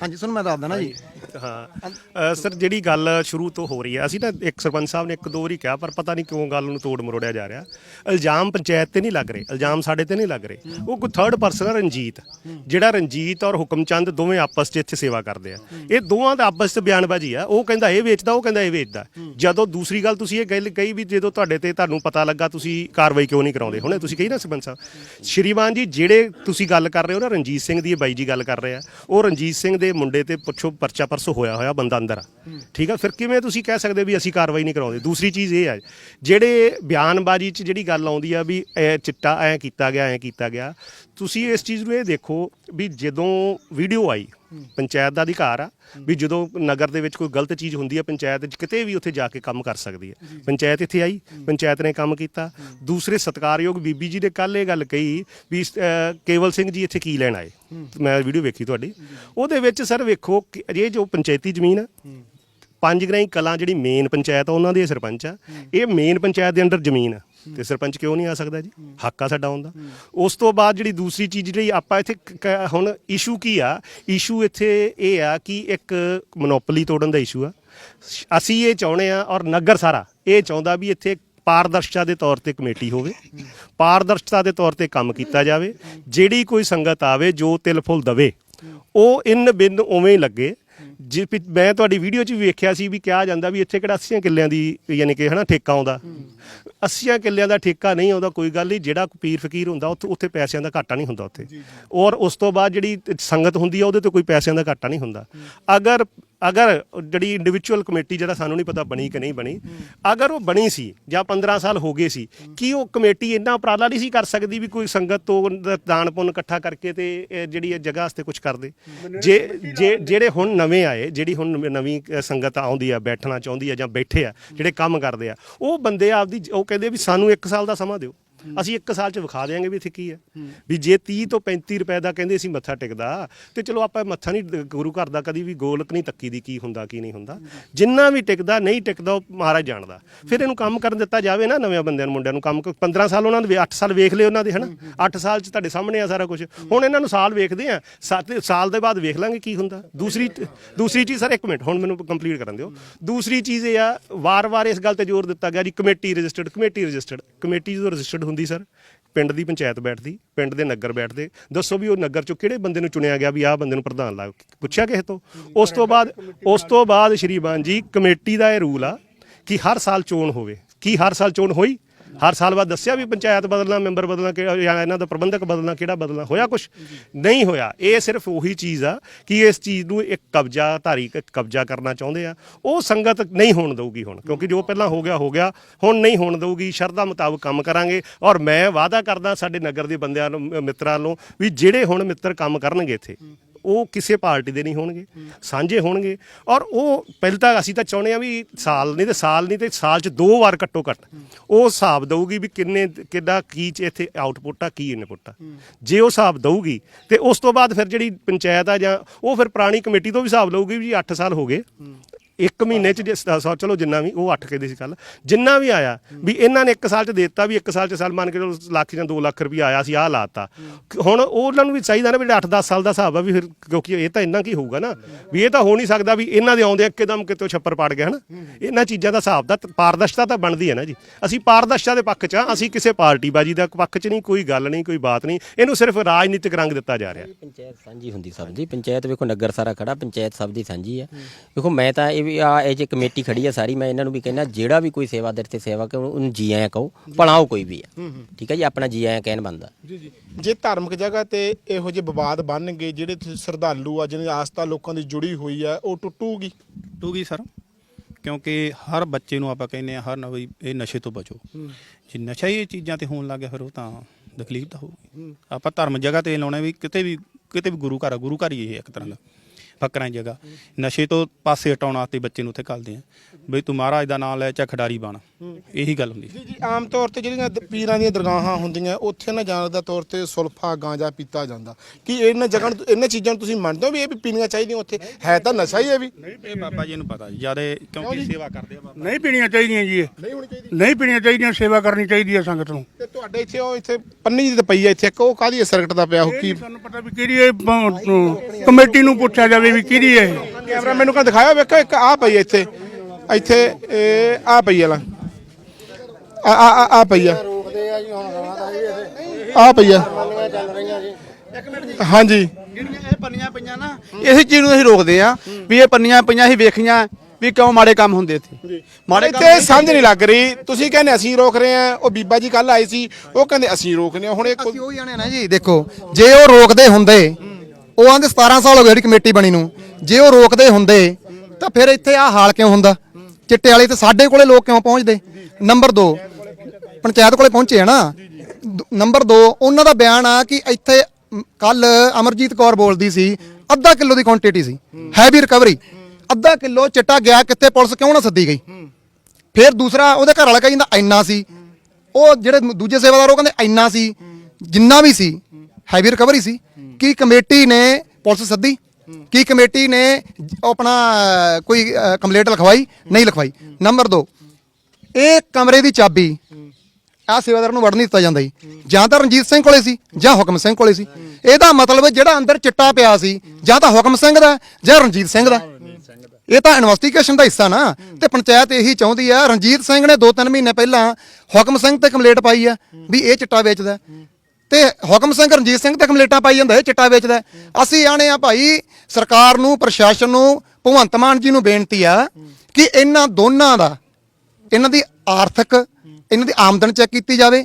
ਹਾਂਜੀ ਤੁਹਾਨੂੰ ਮੈਂ ਦੱਸ ਦਿੰਦਾ ਜੀ ਹਾਂ। ਸਰ, ਜਿਹੜੀ ਗੱਲ ਸ਼ੁਰੂ ਤੋਂ ਹੋ ਰਹੀ ਹੈ, ਅਸੀਂ ਨਾ ਇੱਕ ਸਰਪੰਚ ਸਾਹਿਬ ਨੇ ਇੱਕ ਦੋ ਵਾਰੀ ਕਿਹਾ, ਪਰ ਪਤਾ ਨਹੀਂ ਕਿਉਂ ਗੱਲ ਨੂੰ ਤੋੜ ਮਰੋੜਿਆ ਜਾ ਰਿਹਾ। ਇਲਜ਼ਾਮ ਪੰਚਾਇਤ ਤੇ ਨਹੀਂ ਲੱਗ ਰਹੇ, ਇਲਜ਼ਾਮ ਸਾਡੇ ਤੇ ਨਹੀਂ ਲੱਗ ਰਹੇ। ਉਹ ਕੋਈ ਥਰਡ ਪਰਸਨ ਹੈ ਰਣਜੀਤ। ਜਿਹੜਾ ਰਣਜੀਤ ਔਰ ਹੁਕਮਚੰਦ ਦੋਵੇਂ ਆਪਸ 'ਚ ਇੱਥੇ ਸੇਵਾ ਕਰਦੇ ਆ। ਇਹ ਦੋਵਾਂ ਦਾ ਆਪਸ 'ਚ ਬਿਆਨਬਾਜ਼ੀ ਆ। ਉਹ ਕਹਿੰਦਾ ਇਹ ਵੇਚਦਾ, ਉਹ ਕਹਿੰਦਾ ਇਹ ਵੇਚਦਾ। ਜਦੋਂ ਦੂਸਰੀ ਗੱਲ ਤੁਸੀਂ ਇਹ ਗੱਲ ਕਹੀ ਵੀ ਜਦੋਂ ਤੁਹਾਡੇ ਤੇ ਤੁਹਾਨੂੰ ਪਤਾ ਲੱਗਾ, ਤੁਸੀਂ ਕਾਰਵਾਈ ਕਿਉਂ ਨਹੀਂ ਕਰਾਉਂਦੇ? ਹੁਣੇ ਤੁਸੀਂ ਕਹੀ ਨਾ ਸਰਪੰਚ ਸਾਹਿਬ। ਸ਼੍ਰੀਮਾਨ ਜੀ, ਜਿਹੜੇ ਤੁਸੀਂ ਗੱਲ ਕਰ ਰਹੇ ਹੋ ਨਾ, ਰਣਜੀਤ ਸਿੰਘ ਦੀ ਇਹ ਬਾਈ ਜੀ ਗੱਲ ਕਰ ਰਹੇ ਆ। ਉਹ ਰਣਜੀਤ ਸਿੰਘ ਦੇ ਮੁੰਡੇ ਤੇ ਪੁੱਛੋ ਪਰਚਾ ਪਰਸੋਂ ਹੋਇਆ ਹੋਇਆ, ਬੰਦਾ ਅੰਦਰ ਆ। ਠੀਕ ਆ? ਫਿਰ ਕਿਵੇਂ ਤੁਸੀਂ ਕਹਿ ਸਕਦੇ ਵੀ ਅਸੀਂ ਕਾਰਵਾਈ ਨਹੀਂ ਕਰਾਉਂਦੇ? ਦੂਸਰੀ ਚੀਜ਼ ਇਹ ਹੈ, ਜਿਹੜੇ ਬਿਆਨਬਾਜ਼ੀ 'ਚ ਜਿਹੜੀ ਗੱਲ ਆਉਂਦੀ ਆ ਵੀ ਇਹ ਚਿੱਟਾ ਐ ਕੀਤਾ ਗਿਆ, ਐ ਕੀਤਾ ਗਿਆ ਤੁਸੀਂ ਇਸ ਚੀਜ਼ ਨੂੰ ਇਹ ਦੇਖੋ ਵੀ ਜਦੋਂ ਵੀਡੀਓ ਆਈ ਪੰਚਾਇਤ ਦਾ ਅਧਿਕਾਰ ਆ ਵੀ ਜਦੋਂ ਨਗਰ ਦੇ ਵਿੱਚ ਕੋਈ ਗਲਤ ਚੀਜ਼ ਹੁੰਦੀ ਹੈ ਪੰਚਾਇਤ 'ਚ ਕਿਤੇ ਵੀ ਉੱਥੇ ਜਾ ਕੇ ਕੰਮ ਕਰ ਸਕਦੀ ਹੈ ਪੰਚਾਇਤ ਇੱਥੇ ਆਈ ਪੰਚਾਇਤ ਨੇ ਕੰਮ ਕੀਤਾ। ਦੂਸਰੇ ਸਤਿਕਾਰਯੋਗ ਬੀਬੀ ਜੀ ਨੇ ਕੱਲ ਇਹ ਗੱਲ ਕਹੀ ਵੀ ਕੇਵਲ ਸਿੰਘ ਜੀ ਇੱਥੇ ਕੀ ਲੈਣ ਆਏ? ਮੈਂ ਵੀਡੀਓ ਵੇਖੀ ਤੁਹਾਡੀ। ਉਹਦੇ ਵਿੱਚ ਸਰ ਵੇਖੋ ਇਹ ਜੋ ਪੰਚਾਇਤੀ ਜ਼ਮੀਨ ਆ ਪੰਜ ਗ੍ਰਾਈ ਕਲਾਂ ਜਿਹੜੀ ਮੇਨ ਪੰਚਾਇਤ ਆ ਉਹਨਾਂ ਦੇ ਸਰਪੰਚ ਆ। ਇਹ ਮੇਨ ਪੰਚਾਇਤ ਦੇ ਅੰਡਰ ਜ਼ਮੀਨ ਆ। ਤੇ ਸਰਪੰਚ ਕਿਉਂ ਨਹੀਂ ਆ ਸਕਦਾ ਜੀ? ਹੱਕ ਆ ਸਾਡਾ ਆਉਂਦਾ ਉਸ ਤੋਂ ਬਾਅਦ ਜਿਹੜੀ ਦੂਸਰੀ ਚੀਜ਼ ਜਿਹੜੀ ਆਪਾਂ ਇੱਥੇ ਕ- ਹੁਣ ਇਸ਼ੂ ਕੀ ਆ? ਇਸ਼ੂ ਇੱਥੇ ਇਹ ਆ ਕਿ ਇੱਕ ਮੋਨੋਪੋਲੀ ਤੋੜਨ ਦਾ ਇਸ਼ੂ ਆ। ਅਸੀਂ ਇਹ ਚਾਹੁੰਦੇ ਆ ਔਰ ਨਗਰ ਸਾਰਾ ਇਹ ਚਾਹੁੰਦਾ ਵੀ ਇੱਥੇ ਪਾਰਦਰਸ਼ਤਾ ਦੇ ਤੌਰ ਤੇ ਕਮੇਟੀ ਹੋਵੇ, ਪਾਰਦਰਸ਼ਤਾ ਦੇ ਤੌਰ ਤੇ ਕੰਮ ਕੀਤਾ ਜਾਵੇ, ਜਿਹੜੀ ਕੋਈ ਸੰਗਤ ਆਵੇ ਜੋ ਤਿਲ ਫੁੱਲ ਦਵੇ। ਉਹ ਇਨ ਬਿਨ ਉਵੇਂ ਹੀ ਲੱਗੇ। ਜੇ ਪਿ- ਮੈਂ ਤੁਹਾਡੀ ਵੀਡੀਓ 'ਚ ਵੀ ਵੇਖਿਆ ਸੀ ਵੀ ਕਿਹਾ ਜਾਂਦਾ ਵੀ ਇੱਥੇ ਕਿਹੜਾ 80 ਕਿੱਲਿਆਂ ਦੀ ਯਾਨੀ ਕਿ ਹਨਾ ਠੇਕਾ ਆਉਂਦਾ। 80 ਕਿੱਲਿਆਂ ਦਾ ਠੇਕਾ ਨਹੀਂ ਆਉਂਦਾ ਕੋਈ ਗੱਲ ਨਹੀਂ ਜਿਹੜਾ ਪੀਰ ਫਕੀਰ ਹੁੰਦਾ ਉੱਥੇ ਉੱਥੇ ਪੈਸਿਆਂ ਦਾ ਘਾਟਾ ਨਹੀਂ ਹੁੰਦਾ ਉੱਥੇ। ਔਰ ਉਸ ਤੋਂ ਬਾਅਦ ਜਿਹੜੀ ਸੰਗਤ ਹੁੰਦੀ ਆ ਉਹਦੇ ਤੇ ਕੋਈ ਪੈਸਿਆਂ ਦਾ ਘਾਟਾ ਨਹੀਂ ਹੁੰਦਾ। ਅਗਰ ਅਗਰ ਜਿਹੜੀ ਇੰਡੀਵਿਜੂਅਲ ਕਮੇਟੀ ਜਿਹੜਾ ਸਾਨੂੰ ਨਹੀਂ ਪਤਾ ਬਣੀ ਕਿ ਨਹੀਂ ਬਣੀ ਅਗਰ ਉਹ ਬਣੀ ਸੀ ਜਾਂ 15 ਸਾਲ ਹੋ ਗਏ ਸੀ ਕੀ ਉਹ ਕਮੇਟੀ ਇੰਨਾ ਉਪਰਾਲਾ ਨਹੀਂ ਸੀ ਕਰ ਸਕਦੀ ਵੀ ਕੋਈ ਸੰਗਤ ਤੋਂ ਦਾਨ ਪੁੰਨ ਇਕੱਠਾ ਕਰਕੇ ਤੇ ਇਹ ਜਿਹੜੀ ਇਹ ਜਗ੍ਹਾ ਵਾਸਤੇ ਕੁਝ ਕਰਦੇ ਜੇ ਜੇ ਜਿਹੜੇ ਹੁਣ ਨਵੇਂ ਆਏ ਜਿਹੜੀ ਹੁਣ ਨਵੀਂ- ਸੰਗਤ ਆਉਂਦੀ ਆ ਬੈਠਣਾ ਚਾਹੁੰਦੀ ਆ ਜਾਂ ਬੈਠੇ ਆ ਜਿਹੜੇ ਕੰਮ ਕਰਦੇ ਆ ਉਹ ਬੰਦੇ ਆਪਦੀ ਉਹ ਕਹਿੰਦੇ ਵੀ ਸਾਨੂੰ 1 ਸਾਲ ਦਾ ਸਮਾਂ ਦਿਓ। ਅਸੀਂ 1 ਸਾਲ ਚ ਵਿਖਾ ਦੇਾਂਗੇ ਵੀ ਇੱਥੇ ਕੀ ਹੈ। ਵੀ ਜੇ 30 ਤੋਂ 35 ਰੁਪਏ ਦਾ ਕਹਿੰਦੇ ਸੀ ਮੱਥਾ ਟਿਕਦਾ ਤੇ ਚਲੋ ਆਪਾਂ ਮੱਥਾ ਨਹੀਂ ਗੁਰੂ ਘਰ ਦਾ ਕਦੀ ਵੀ ਗੋਲਕ ਨਹੀਂ ਤੱਕੀ ਦੀ ਕੀ ਹੁੰਦਾ ਕੀ ਨਹੀਂ ਹੁੰਦਾ। ਜਿੰਨਾ ਵੀ ਟਿਕਦਾ ਨਹੀਂ ਟਿਕਦਾ ਉਹ ਮਹਾਰਾਜ ਜਾਣਦਾ। ਫਿਰ ਇਹਨੂੰ ਕੰਮ ਕਰਨ ਦਿੱਤਾ ਜਾਵੇ ਨਾ ਨਵੇਂ ਬੰਦਿਆਂ ਨੂੰ ਮੁੰਡਿਆਂ ਨੂੰ ਕੰਮ 15 ਸਾਲ ਉਹਨਾਂ ਦੇ 8 ਸਾਲ ਵੇਖ ਲਏ ਉਹਨਾਂ ਦੇ ਹਨਾ? 8 ਸਾਲ ਚ ਤੁਹਾਡੇ ਸਾਹਮਣੇ ਆ ਸਾਰਾ ਕੁਝ ਹੁਣ ਇਹਨਾਂ ਨੂੰ ਸਾਲ ਵੇਖਦੇ ਆ ਸਾਲ ਦੇ ਬਾਅਦ ਵੇਖ ਲਾਂਗੇ ਕੀ ਹੁੰਦਾ। ਦੂਸਰੀ ਦੂਸਰੀ ਚੀਜ਼ ਸਰ ਇੱਕ ਮਿੰਟ ਹੁਣ ਮੈਨੂੰ ਕੰਪਲੀਟ ਕਰਨ ਦਿਓ। ਦੂਸਰੀ ਚੀਜ਼ ਇਹ ਆ ਵਾਰ-ਵਾਰ ਇਸ ਗੱਲ ਤੇ ਜ਼ੋਰ ਦਿੱਤਾ ਗਿਆ ਜੀ committee registered committee registered committee ਜਦੋਂ ਰਜਿਸਟਰਡ ਹੁੰਦੀ, ਸਰ? ਪਿੰਡ ਦੀ ਪੰਚਾਇਤ ਬੈਠਦੀ, ਪਿੰਡ ਦੇ ਨਗਰ ਬੈਠਦੇ। ਦੱਸੋ ਵੀ ਉਹ ਨਗਰ ਚੋਂ ਕਿਹੜੇ ਬੰਦੇ ਨੂੰ ਚੁਣਿਆ ਗਿਆ ਵੀ ਆਹ ਬੰਦੇ ਨੂੰ ਪ੍ਰਧਾਨ ਲਾ ਪੁੱਛਿਆ ਕਿਸੇ ਤੋਂ? ਉਸ ਤੋਂ ਬਾਅਦ, ਉਸ ਤੋਂ ਬਾਅਦ ਸ਼੍ਰੀ ਬਾਨ ਜੀ, ਕਮੇਟੀ ਦਾ ਇਹ ਰੂਲ ਆ ਕਿ ਹਰ ਸਾਲ ਚੋਣ ਹੋਵੇ। ਕੀ ਹਰ ਸਾਲ ਚੋਣ ਹੋਈ? ਹਰ ਸਾਲ ਬਾਅਦ ਦੱਸਿਆ ਵੀ ਪੰਚਾਇਤ ਬਦਲਣਾ ਮੈਂਬਰ ਬਦਲਣਾ ਕਿਹੜਾ ਜਾਂ ਇਹਨਾਂ ਦਾ ਪ੍ਰਬੰਧਕ ਬਦਲਣਾ ਕਿਹੜਾ ਬਦਲਣਾ ਹੋਇਆ ਕੁਝ ਨਹੀਂ ਹੋਇਆ। ਇਹ ਸਿਰਫ ਉਹੀ ਚੀਜ਼ ਆ ਕਿ ਇਸ ਚੀਜ਼ ਨੂੰ ਇੱਕ ਕਬਜ਼ਾ ਧਾਰੀ ਕਬਜ਼ਾ ਕਰਨਾ ਚਾਹੁੰਦੇ ਆ। ਉਹ ਸੰਗਤ ਨਹੀਂ ਹੋਣ ਦਊਗੀ ਹੁਣ ਕਿਉਂਕਿ ਜੋ ਪਹਿਲਾਂ ਹੋ ਗਿਆ ਹੋ ਗਿਆ। ਹੁਣ ਨਹੀਂ ਹੋਣ ਦਊਗੀ। ਸ਼ਰਧਾ ਮੁਤਾਬਕ ਕੰਮ ਕਰਾਂਗੇ। ਔਰ ਮੈਂ ਵਾਅਦਾ ਕਰਦਾ ਸਾਡੇ ਨਗਰ ਦੇ ਬੰਦਿਆਂ ਨੂੰ ਅ, ਮਿੱਤਰਾਂ ਨੂੰ ਵੀ ਜਿਹੜੇ ਹੁਣ ਮਿੱਤਰ ਕੰਮ ਕਰਨਗੇ ਇੱਥੇ ਉਹ ਕਿਸੇ ਪਾਰਟੀ ਦੇ ਨਹੀਂ ਹੋਣਗੇ, ਸਾਂਝੇ ਹੋਣਗੇ। ਔਰ ਉਹ ਪਹਿਲਾਂ ਤਾਂ ਅਸੀਂ ਤਾਂ ਚਾਹੁੰਦੇ ਆ ਵੀ ਸਾਲ ਨਹੀਂ ਤੇ ਸਾਲ ਨਹੀਂ ਤੇ ਸਾਲ 'ਚ ਦੋ ਵਾਰ ਘੱਟੋ ਘੱਟ ਉਹ ਹਿਸਾਬ ਦਊਗੀ ਵੀ ਕਿੰਨੇ, ਕਿੱਡਾ, ਕੀ ਚ ਇੱਥੇ ਆਊਟਪੁੱਟ ਆ, ਕੀ ਇਨਪੁੱਟ ਆ। ਜੇ ਉਹ ਹਿਸਾਬ ਦਊਗੀ ਤੇ ਉਸ ਤੋਂ ਬਾਅਦ ਫਿਰ ਜਿਹੜੀ ਪੰਚਾਇਤ ਆ ਜਾਂ ਉਹ ਫਿਰ ਪੁਰਾਣੀ ਕਮੇਟੀ ਤੋਂ ਵੀ ਹਿਸਾਬ ਲਊਗੀ ਵੀ 8 ਸਾਲ ਹੋ ਗਏ। ਇੱਕ ਮਹੀਨੇ ਚ ਜੇ ਸ- ਸੌ ਚਲੋ ਜਿੰਨਾ ਵੀ, ਉਹ 8 ਕਹਿੰਦੇ ਸੀ ਕੱਲ ਜਿੰਨਾ ਵੀ ਆਇਆ, ਵੀ ਇਹਨਾਂ ਨੇ ਇੱਕ ਸਾਲ ਚ ਦੇ ਦਿੱਤਾ, ਵੀ ਇੱਕ ਸਾਲ ਚ ਸਾਲ ਮੰਨ ਕੇ ਚਲੋ ਲੱਖ ਜਾਂ 2 ਲੱਖ ਰੁਪਏ ਆਇਆ ਸੀ, ਆਹ ਲਾਤਾ। ਹੁਣ ਉਹਨਾਂ ਨੂੰ ਵੀ ਚਾਹੀਦਾ ਨਾ ਵੀ 8-10 ਸਾਲ ਦਾ ਹਿਸਾਬ ਆ ਵੀ ਫਿਰ, ਕਿਉਂਕਿ ਇਹ ਤਾਂ ਇੰਨਾ ਕੀ ਹੋਊਗਾ ਨਾ। ਵੀ ਇਹ ਤਾਂ ਹੋ ਨਹੀਂ ਸਕਦਾ ਵੀ ਇਹਨਾਂ ਦੇ ਆਉਂਦੇ ਇੱਕਦਮ ਕਿਤੋਂ ਛੱਪਰ ਪੜ ਗਿਆ, ਹਨਾ। ਇਹਨਾਂ ਚੀਜ਼ਾਂ ਦਾ ਹਿਸਾਬ ਦਾ ਪਾਰਦਰਸ਼ਤਾ ਤਾਂ ਬਣਦੀ ਹੈ ਨਾ ਜੀ। ਅਸੀਂ ਪਾਰਦਰਸ਼ਤਾ ਦੇ ਪੱਖ 'ਚ ਆ ਅਸੀਂ ਕਿਸੇ ਪਾਰਟੀਬਾਜੀ ਦਾ ਪੱਖ 'ਚ ਨਹੀਂ, ਕੋਈ ਗੱਲ ਨਹੀਂ, ਕੋਈ ਬਾਤ ਨਹੀਂ। ਇਹਨੂੰ ਸਿਰਫ ਰਾਜਨੀਤਿਕ ਰੰਗ ਦਿੱਤਾ ਜਾ ਰਿਹਾ। ਪੰਚਾਇਤ ਸਾਂਝੀ ਹੁੰਦੀ ਸਭ ਦੀ। ਪੰਚਾਇਤ ਵੇਖੋ ਨਗਰ ਸਾਰਾ ਖੜਾ, ਪੰਚਾਇਤ ਸਭ ਦੀ ਸਾਂਝੀ ਆ। ਵੇਖੋ ਮੈਂ ਤਾਂ ਇਹ ਵੀ ਆ ਇਹ ਜੇ ਕਮੇਟੀ ਖੜੀ ਆ ਸਾਰੀ ਮੈਂ ਇਹਨਾਂ ਨੂੰ ਵੀ ਕਹਿੰਦਾ ਜਿਹੜਾ ਵੀ ਕੋਈ ਸੇਵਾਦਾਰ ਤੇ ਸੇਵਾ ਕਰੋ ਉਹਨੂੰ ਜੀ ਆਇਆਂ ਕਹੋ ਭਲਾ ਉਹ ਕੋਈ ਵੀ ਆ। ਠੀਕ ਹੈ ਜੀ ਆਪਣਾ ਜੀ ਆਇਆਂ ਕਹਿਣ ਬੰਦਾ। ਜੀ ਜੀ। ਜੇ ਧਾਰਮਿਕ ਜਗ੍ਹਾ ਤੇ ਇਹੋ ਜਿਹੇ ਵਿਵਾਦ ਬਣਨਗੇ ਜਿਹੜੇ ਤੁਸੀਂ ਸ਼ਰਧਾਲੂ ਆ ਜਿਹਨਾਂ ਦੀ ਆਸਥਾ ਲੋਕਾਂ ਦੀ ਜੁੜੀ ਹੋਈ ਆ ਉਹ ਟੁੱਟੂਗੀ? ਟੂਗੀ ਸਰ ਕਿਉਂਕਿ ਹਰ ਬੱਚੇ ਨੂੰ ਆਪਾਂ ਕਹਿੰਦੇ ਆ ਹਰ ਨਵੀਂ ਇਹ ਨਸ਼ੇ ਤੋਂ ਬਚੋ। ਜੇ ਨਸ਼ਾ ਹੀ ਇਹ ਚੀਜ਼ਾਂ ਤੇ ਹੋਣ ਲੱਗ ਗਿਆ ਫਿਰ ਉਹ ਤਾਂ ਤਕਲੀਫ ਤਾਂ ਹੋਊਗੀ। ਆਪਾਂ ਧਰਮ ਜਗ੍ਹਾ ਤੇ ਲਾਉਣਾ ਵੀ ਕਿਤੇ ਵੀ ਕਿਤੇ ਵੀ ਗੁਰੂ ਘਰ ਆ ਗੁਰੂ ਘਰ ਹੀ ਇਹ ਇੱਕ ਤਰ੍ਹਾਂ ਦਾ। ਫੱਕਰਾਂ ਦੀ ਜਗ੍ਹਾ। ਨਸ਼ੇ ਤੋਂ ਪਾਸੇ ਹਟਾਉਣ ਵਾਸਤੇ ਬੱਚੇ ਨੂੰ ਉੱਥੇ ਘੱਲਦੇ ਆ। ਬਈ ਤੂੰ ਮਹਾਰਾਜ ਦਾ ਨਾਮ ਲੈ ਚਾ ਖਿਡਾਰੀ ਬਣ। ਇਹੀ ਗੱਲ ਹੁੰਦੀ ਜੀ ਜੀ ਆਮ ਤੌਰ ਤੇ ਜਿਹੜੀਆਂ ਦ- ਪੀਰਾਂ ਦੀਆਂ ਦਰਗਾਹਾਂ ਹੁੰਦੀਆਂ ਉੱਥੇ ਨਾ ਜਾਣ ਦਾ ਤੌਰ ਤੇ ਸੁਲਫਾ ਗਾਂਜਾ ਪੀਤਾ ਜਾਂਦਾ। ਕੀ ਇਹਨਾਂ ਜਗ੍ਹਾ ਨੂੰ ਇਹਨਾਂ ਚੀਜ਼ਾਂ ਨੂੰ ਤੁਸੀਂ ਮੰਨਦੇ ਹੋ ਵੀ ਇਹ ਵੀ ਪੀਣੀਆਂ ਚਾਹੀਦੀਆਂ ਉੱਥੇ? ਹੈ ਤਾਂ ਨਸ਼ਾ ਹੀ ਹੈ ਵੀ। ਇਹ ਬਾਬਾ ਜੀ ਨੂੰ ਪਤਾ ਜੀ ਜਿਆਦੇ ਕਿਉਂਕਿ ਸੇਵਾ ਕਰਦੇ ਆ ਬਾਬਾ। ਨਹੀਂ ਪੀਣੀਆਂ ਚਾਹੀਦੀਆਂ ਜੀ ਇਹ। ਨਹੀਂ ਹੋਣੀ ਚਾਹੀਦੀ। ਨਹੀਂ ਪੀਣੀਆਂ ਚਾਹੀਦੀਆਂ ਸੇਵਾ ਕਰਨੀ ਚਾਹੀਦੀ ਹੈ ਸੰਗਤ ਨੂੰ। ਤੇ ਤੁਹਾਡੇ ਇੱਥੇ ਉਹ ਇੱਥੇ ਪੰਨੀ ਜਿਹੀ ਤੇ ਪਈ ਆ ਇੱਥੇ ਇੱਕ ਉਹ ਕਾਹਦੀ ਸਰਕਟ ਦਾ ਪਿਆ ਉਹ ਕੀ ਸਾਨੂੰ ਪਤਾ ਵੀ ਕਿਹੜੀ ਇਹ ਬ- ਕਮੇਟੀ ਨੂੰ ਪੁੱਛਿਆ ਜਾਵੇ ਵੀ ਕਿਹਦੀ ਹੈ ਇਹ। ਕੈਮਰਾ ਮੈਨੂੰ ਕਾ ਦਿਖਾਇਆ ਵੇਖੋ ਇੱਕ ਆ ਪਈ ਆ ਇੱਥੇ। ਇੱਥੇ ਇਹ ਆ ਪਈ ਆ ਲਾ। ਆ ਆ ਆ- ਆ ਪਈ ਆ। ਆ ਪਈ ਆ। ਹਾਂਜੀ। ਜਿਹੜੀਆਂ ਇਹ ਪੰਨੀਆਂ ਪਈਆਂ ਨਾ ਇਸੇ ਚੀਜ਼ ਨੂੰ ਅਸੀਂ ਰੋਕਦੇ ਆ ਵੀ ਇਹ ਪੰਨੀਆਂ ਪਈਆਂ ਅਸੀਂ ਵੇਖੀਆਂ ਵੀ ਕਿਉਂ ਮਾੜੇ ਕੰਮ ਹੁੰਦੇ ਇੱਥੇ। ਮਾੜੇ ਕੰਮ ਇੱਥੇ ਸਮਝ ਨਹੀਂ ਲੱਗ ਰਹੀ। ਤੁਸੀਂ ਕਹਿੰਦੇ ਅਸੀਂ ਰੋਕ ਰਹੇ ਆ ਉਹ ਬੀਬਾ ਜੀ ਕੱਲ ਆਏ ਸੀ ਉਹ ਕਹਿੰਦੇ ਅਸੀਂ ਰੋਕਨੇ ਆ। ਹੁਣ ਇਹ ਅਸੀਂ ਉਹ ਜਾਣੇ ਨਾ ਜੀ ਦੇਖੋ ਜੇ ਉਹ ਰੋਕਦੇ ਹੁੰਦੇ ਉਹ ਆਂਦੇ 17 ਸਾਲ ਹੋ ਗਏ ਜਿਹੜੀ ਕਮੇਟੀ ਬਣੀ ਨੂੰ। ਜੇ ਉਹ ਰੋਕਦੇ ਹੁੰਦੇ ਤਾਂ ਫਿਰ ਇੱਥੇ ਆ ਹਾਲ ਕਿਉਂ ਹੁੰਦਾ? ਚਿੱਟੇ ਵਾਲੇ ਤੇ ਸਾਡੇ ਕੋਲੇ ਲੋਕ ਕਿਉਂ ਪਹੁੰਚਦੇ? ਨੰਬਰ 2 ਪੰਚਾਇਤ ਕੋਲੇ ਪਹੁੰਚੇ ਆ ਨਾ। ਨੰਬਰ 2 ਉਹਨਾਂ ਦਾ ਬਿਆਨ ਆ ਕਿ ਇੱਥੇ ਕੱਲ ਅਮਰਜੀਤ ਕੌਰ ਬੋਲਦੀ ਸੀ ਅੱਧਾ ਕਿਲੋ ਦੀ ਕੁਆਂਟੀਟੀ ਸੀ ਹੈਵੀ ਰਿਕਵਰੀ ਅੱਧਾ ਕਿਲੋ ਚਿੱਟਾ ਗਿਆ ਕਿੱਥੇ ਪੁਲਿਸ ਕਿਉਂ ਨਾ ਸੱਦੀ ਗਈ? ਫਿਰ ਦੂਸਰਾ ਉਹਦੇ ਘਰ ਵਾਲਾ ਕਹਿੰਦਾ ਇੰਨਾ ਸੀ। ਉਹ ਜਿਹੜੇ ਦੂਜੇ ਸੇਵਾਦਾਰ ਉਹ ਕਹਿੰਦੇ ਇੰਨਾ ਸੀ। ਜਿੰਨਾ ਵੀ ਸੀ ਹੈਵੀ ਰਿਕਵਰੀ ਸੀ। ਕੀ ਕਮੇਟੀ ਨੇ ਪੁਲਿਸ ਸੱਦੀ? ਕੀ ਕਮੇਟੀ ਨੇ ਆਪਣਾ ਕੋਈ ਕੰਪਲੇਂਟ ਲਿਖਵਾਈ? ਨਹੀਂ ਲਿਖਵਾਈ। ਨੰਬਰ 2 ਇਹ ਕਮਰੇ ਦੀ ਚਾਬੀ ਆ ਸੇਵਾਦਾਰ ਨੂੰ ਵੜ ਨਹੀਂ ਦਿੱਤਾ ਜਾਂਦਾ ਜੀ। ਜਾਂ ਤਾਂ ਰਣਜੀਤ ਸਿੰਘ ਕੋਲੇ ਸੀ, ਜਾਂ ਹੁਕਮ ਸਿੰਘ ਕੋਲੇ ਸੀ। ਇਹਦਾ ਮਤਲਬ ਜਿਹੜਾ ਅੰਦਰ ਚਿੱਟਾ ਪਿਆ ਸੀ, ਜਾਂ ਤਾਂ ਹੁਕਮ ਸਿੰਘ ਦਾ, ਜਾਂ ਰਣਜੀਤ ਸਿੰਘ ਦਾ। ਇਹ ਤਾਂ ਇਨਵੈਸਟੀਗੇਸ਼ਨ ਦਾ ਹਿੱਸਾ ਨਾ। ਤੇ ਪੰਚਾਇਤ ਇਹੀ ਚਾਹੁੰਦੀ ਆ, ਰਣਜੀਤ ਸਿੰਘ ਨੇ 2-3 ਮਹੀਨੇ ਪਹਿਲਾਂ ਹੁਕਮ ਸਿੰਘ ਤੇ ਕੰਪਲੇਂਟ ਪਾਈ ਆ, ਵੀ ਇਹ ਚਿੱਟਾ ਵੇਚਦਾ। ਤੇ ਹੁਕਮ ਸਿੰਘ, ਰਣਜੀਤ ਸਿੰਘ ਤੇ ਕੰਪਲੇਂਟਾਂ ਪਾਈ ਜਾਂਦਾ, ਇਹ ਚਿੱਟਾ ਵੇਚਦਾ। ਅਸੀਂ ਆਣੇ ਆ ਭਾਈ, ਸਰਕਾਰ ਨੂੰ, ਪ੍ਰਸ਼ਾਸਨ ਨੂੰ, ਭਗਵੰਤ ਮਾਨ ਜੀ ਨੂੰ ਬੇਨਤੀ ਆ, ਕਿ ਇਹਨਾਂ ਦੋਨਾਂ ਦਾ, ਇਹਨਾਂ ਦੀ ਆਰਥਿਕ ਇਹਨਾਂ ਦੀ ਆਮਦਨ ਚੈੱਕ ਕੀਤੀ ਜਾਵੇ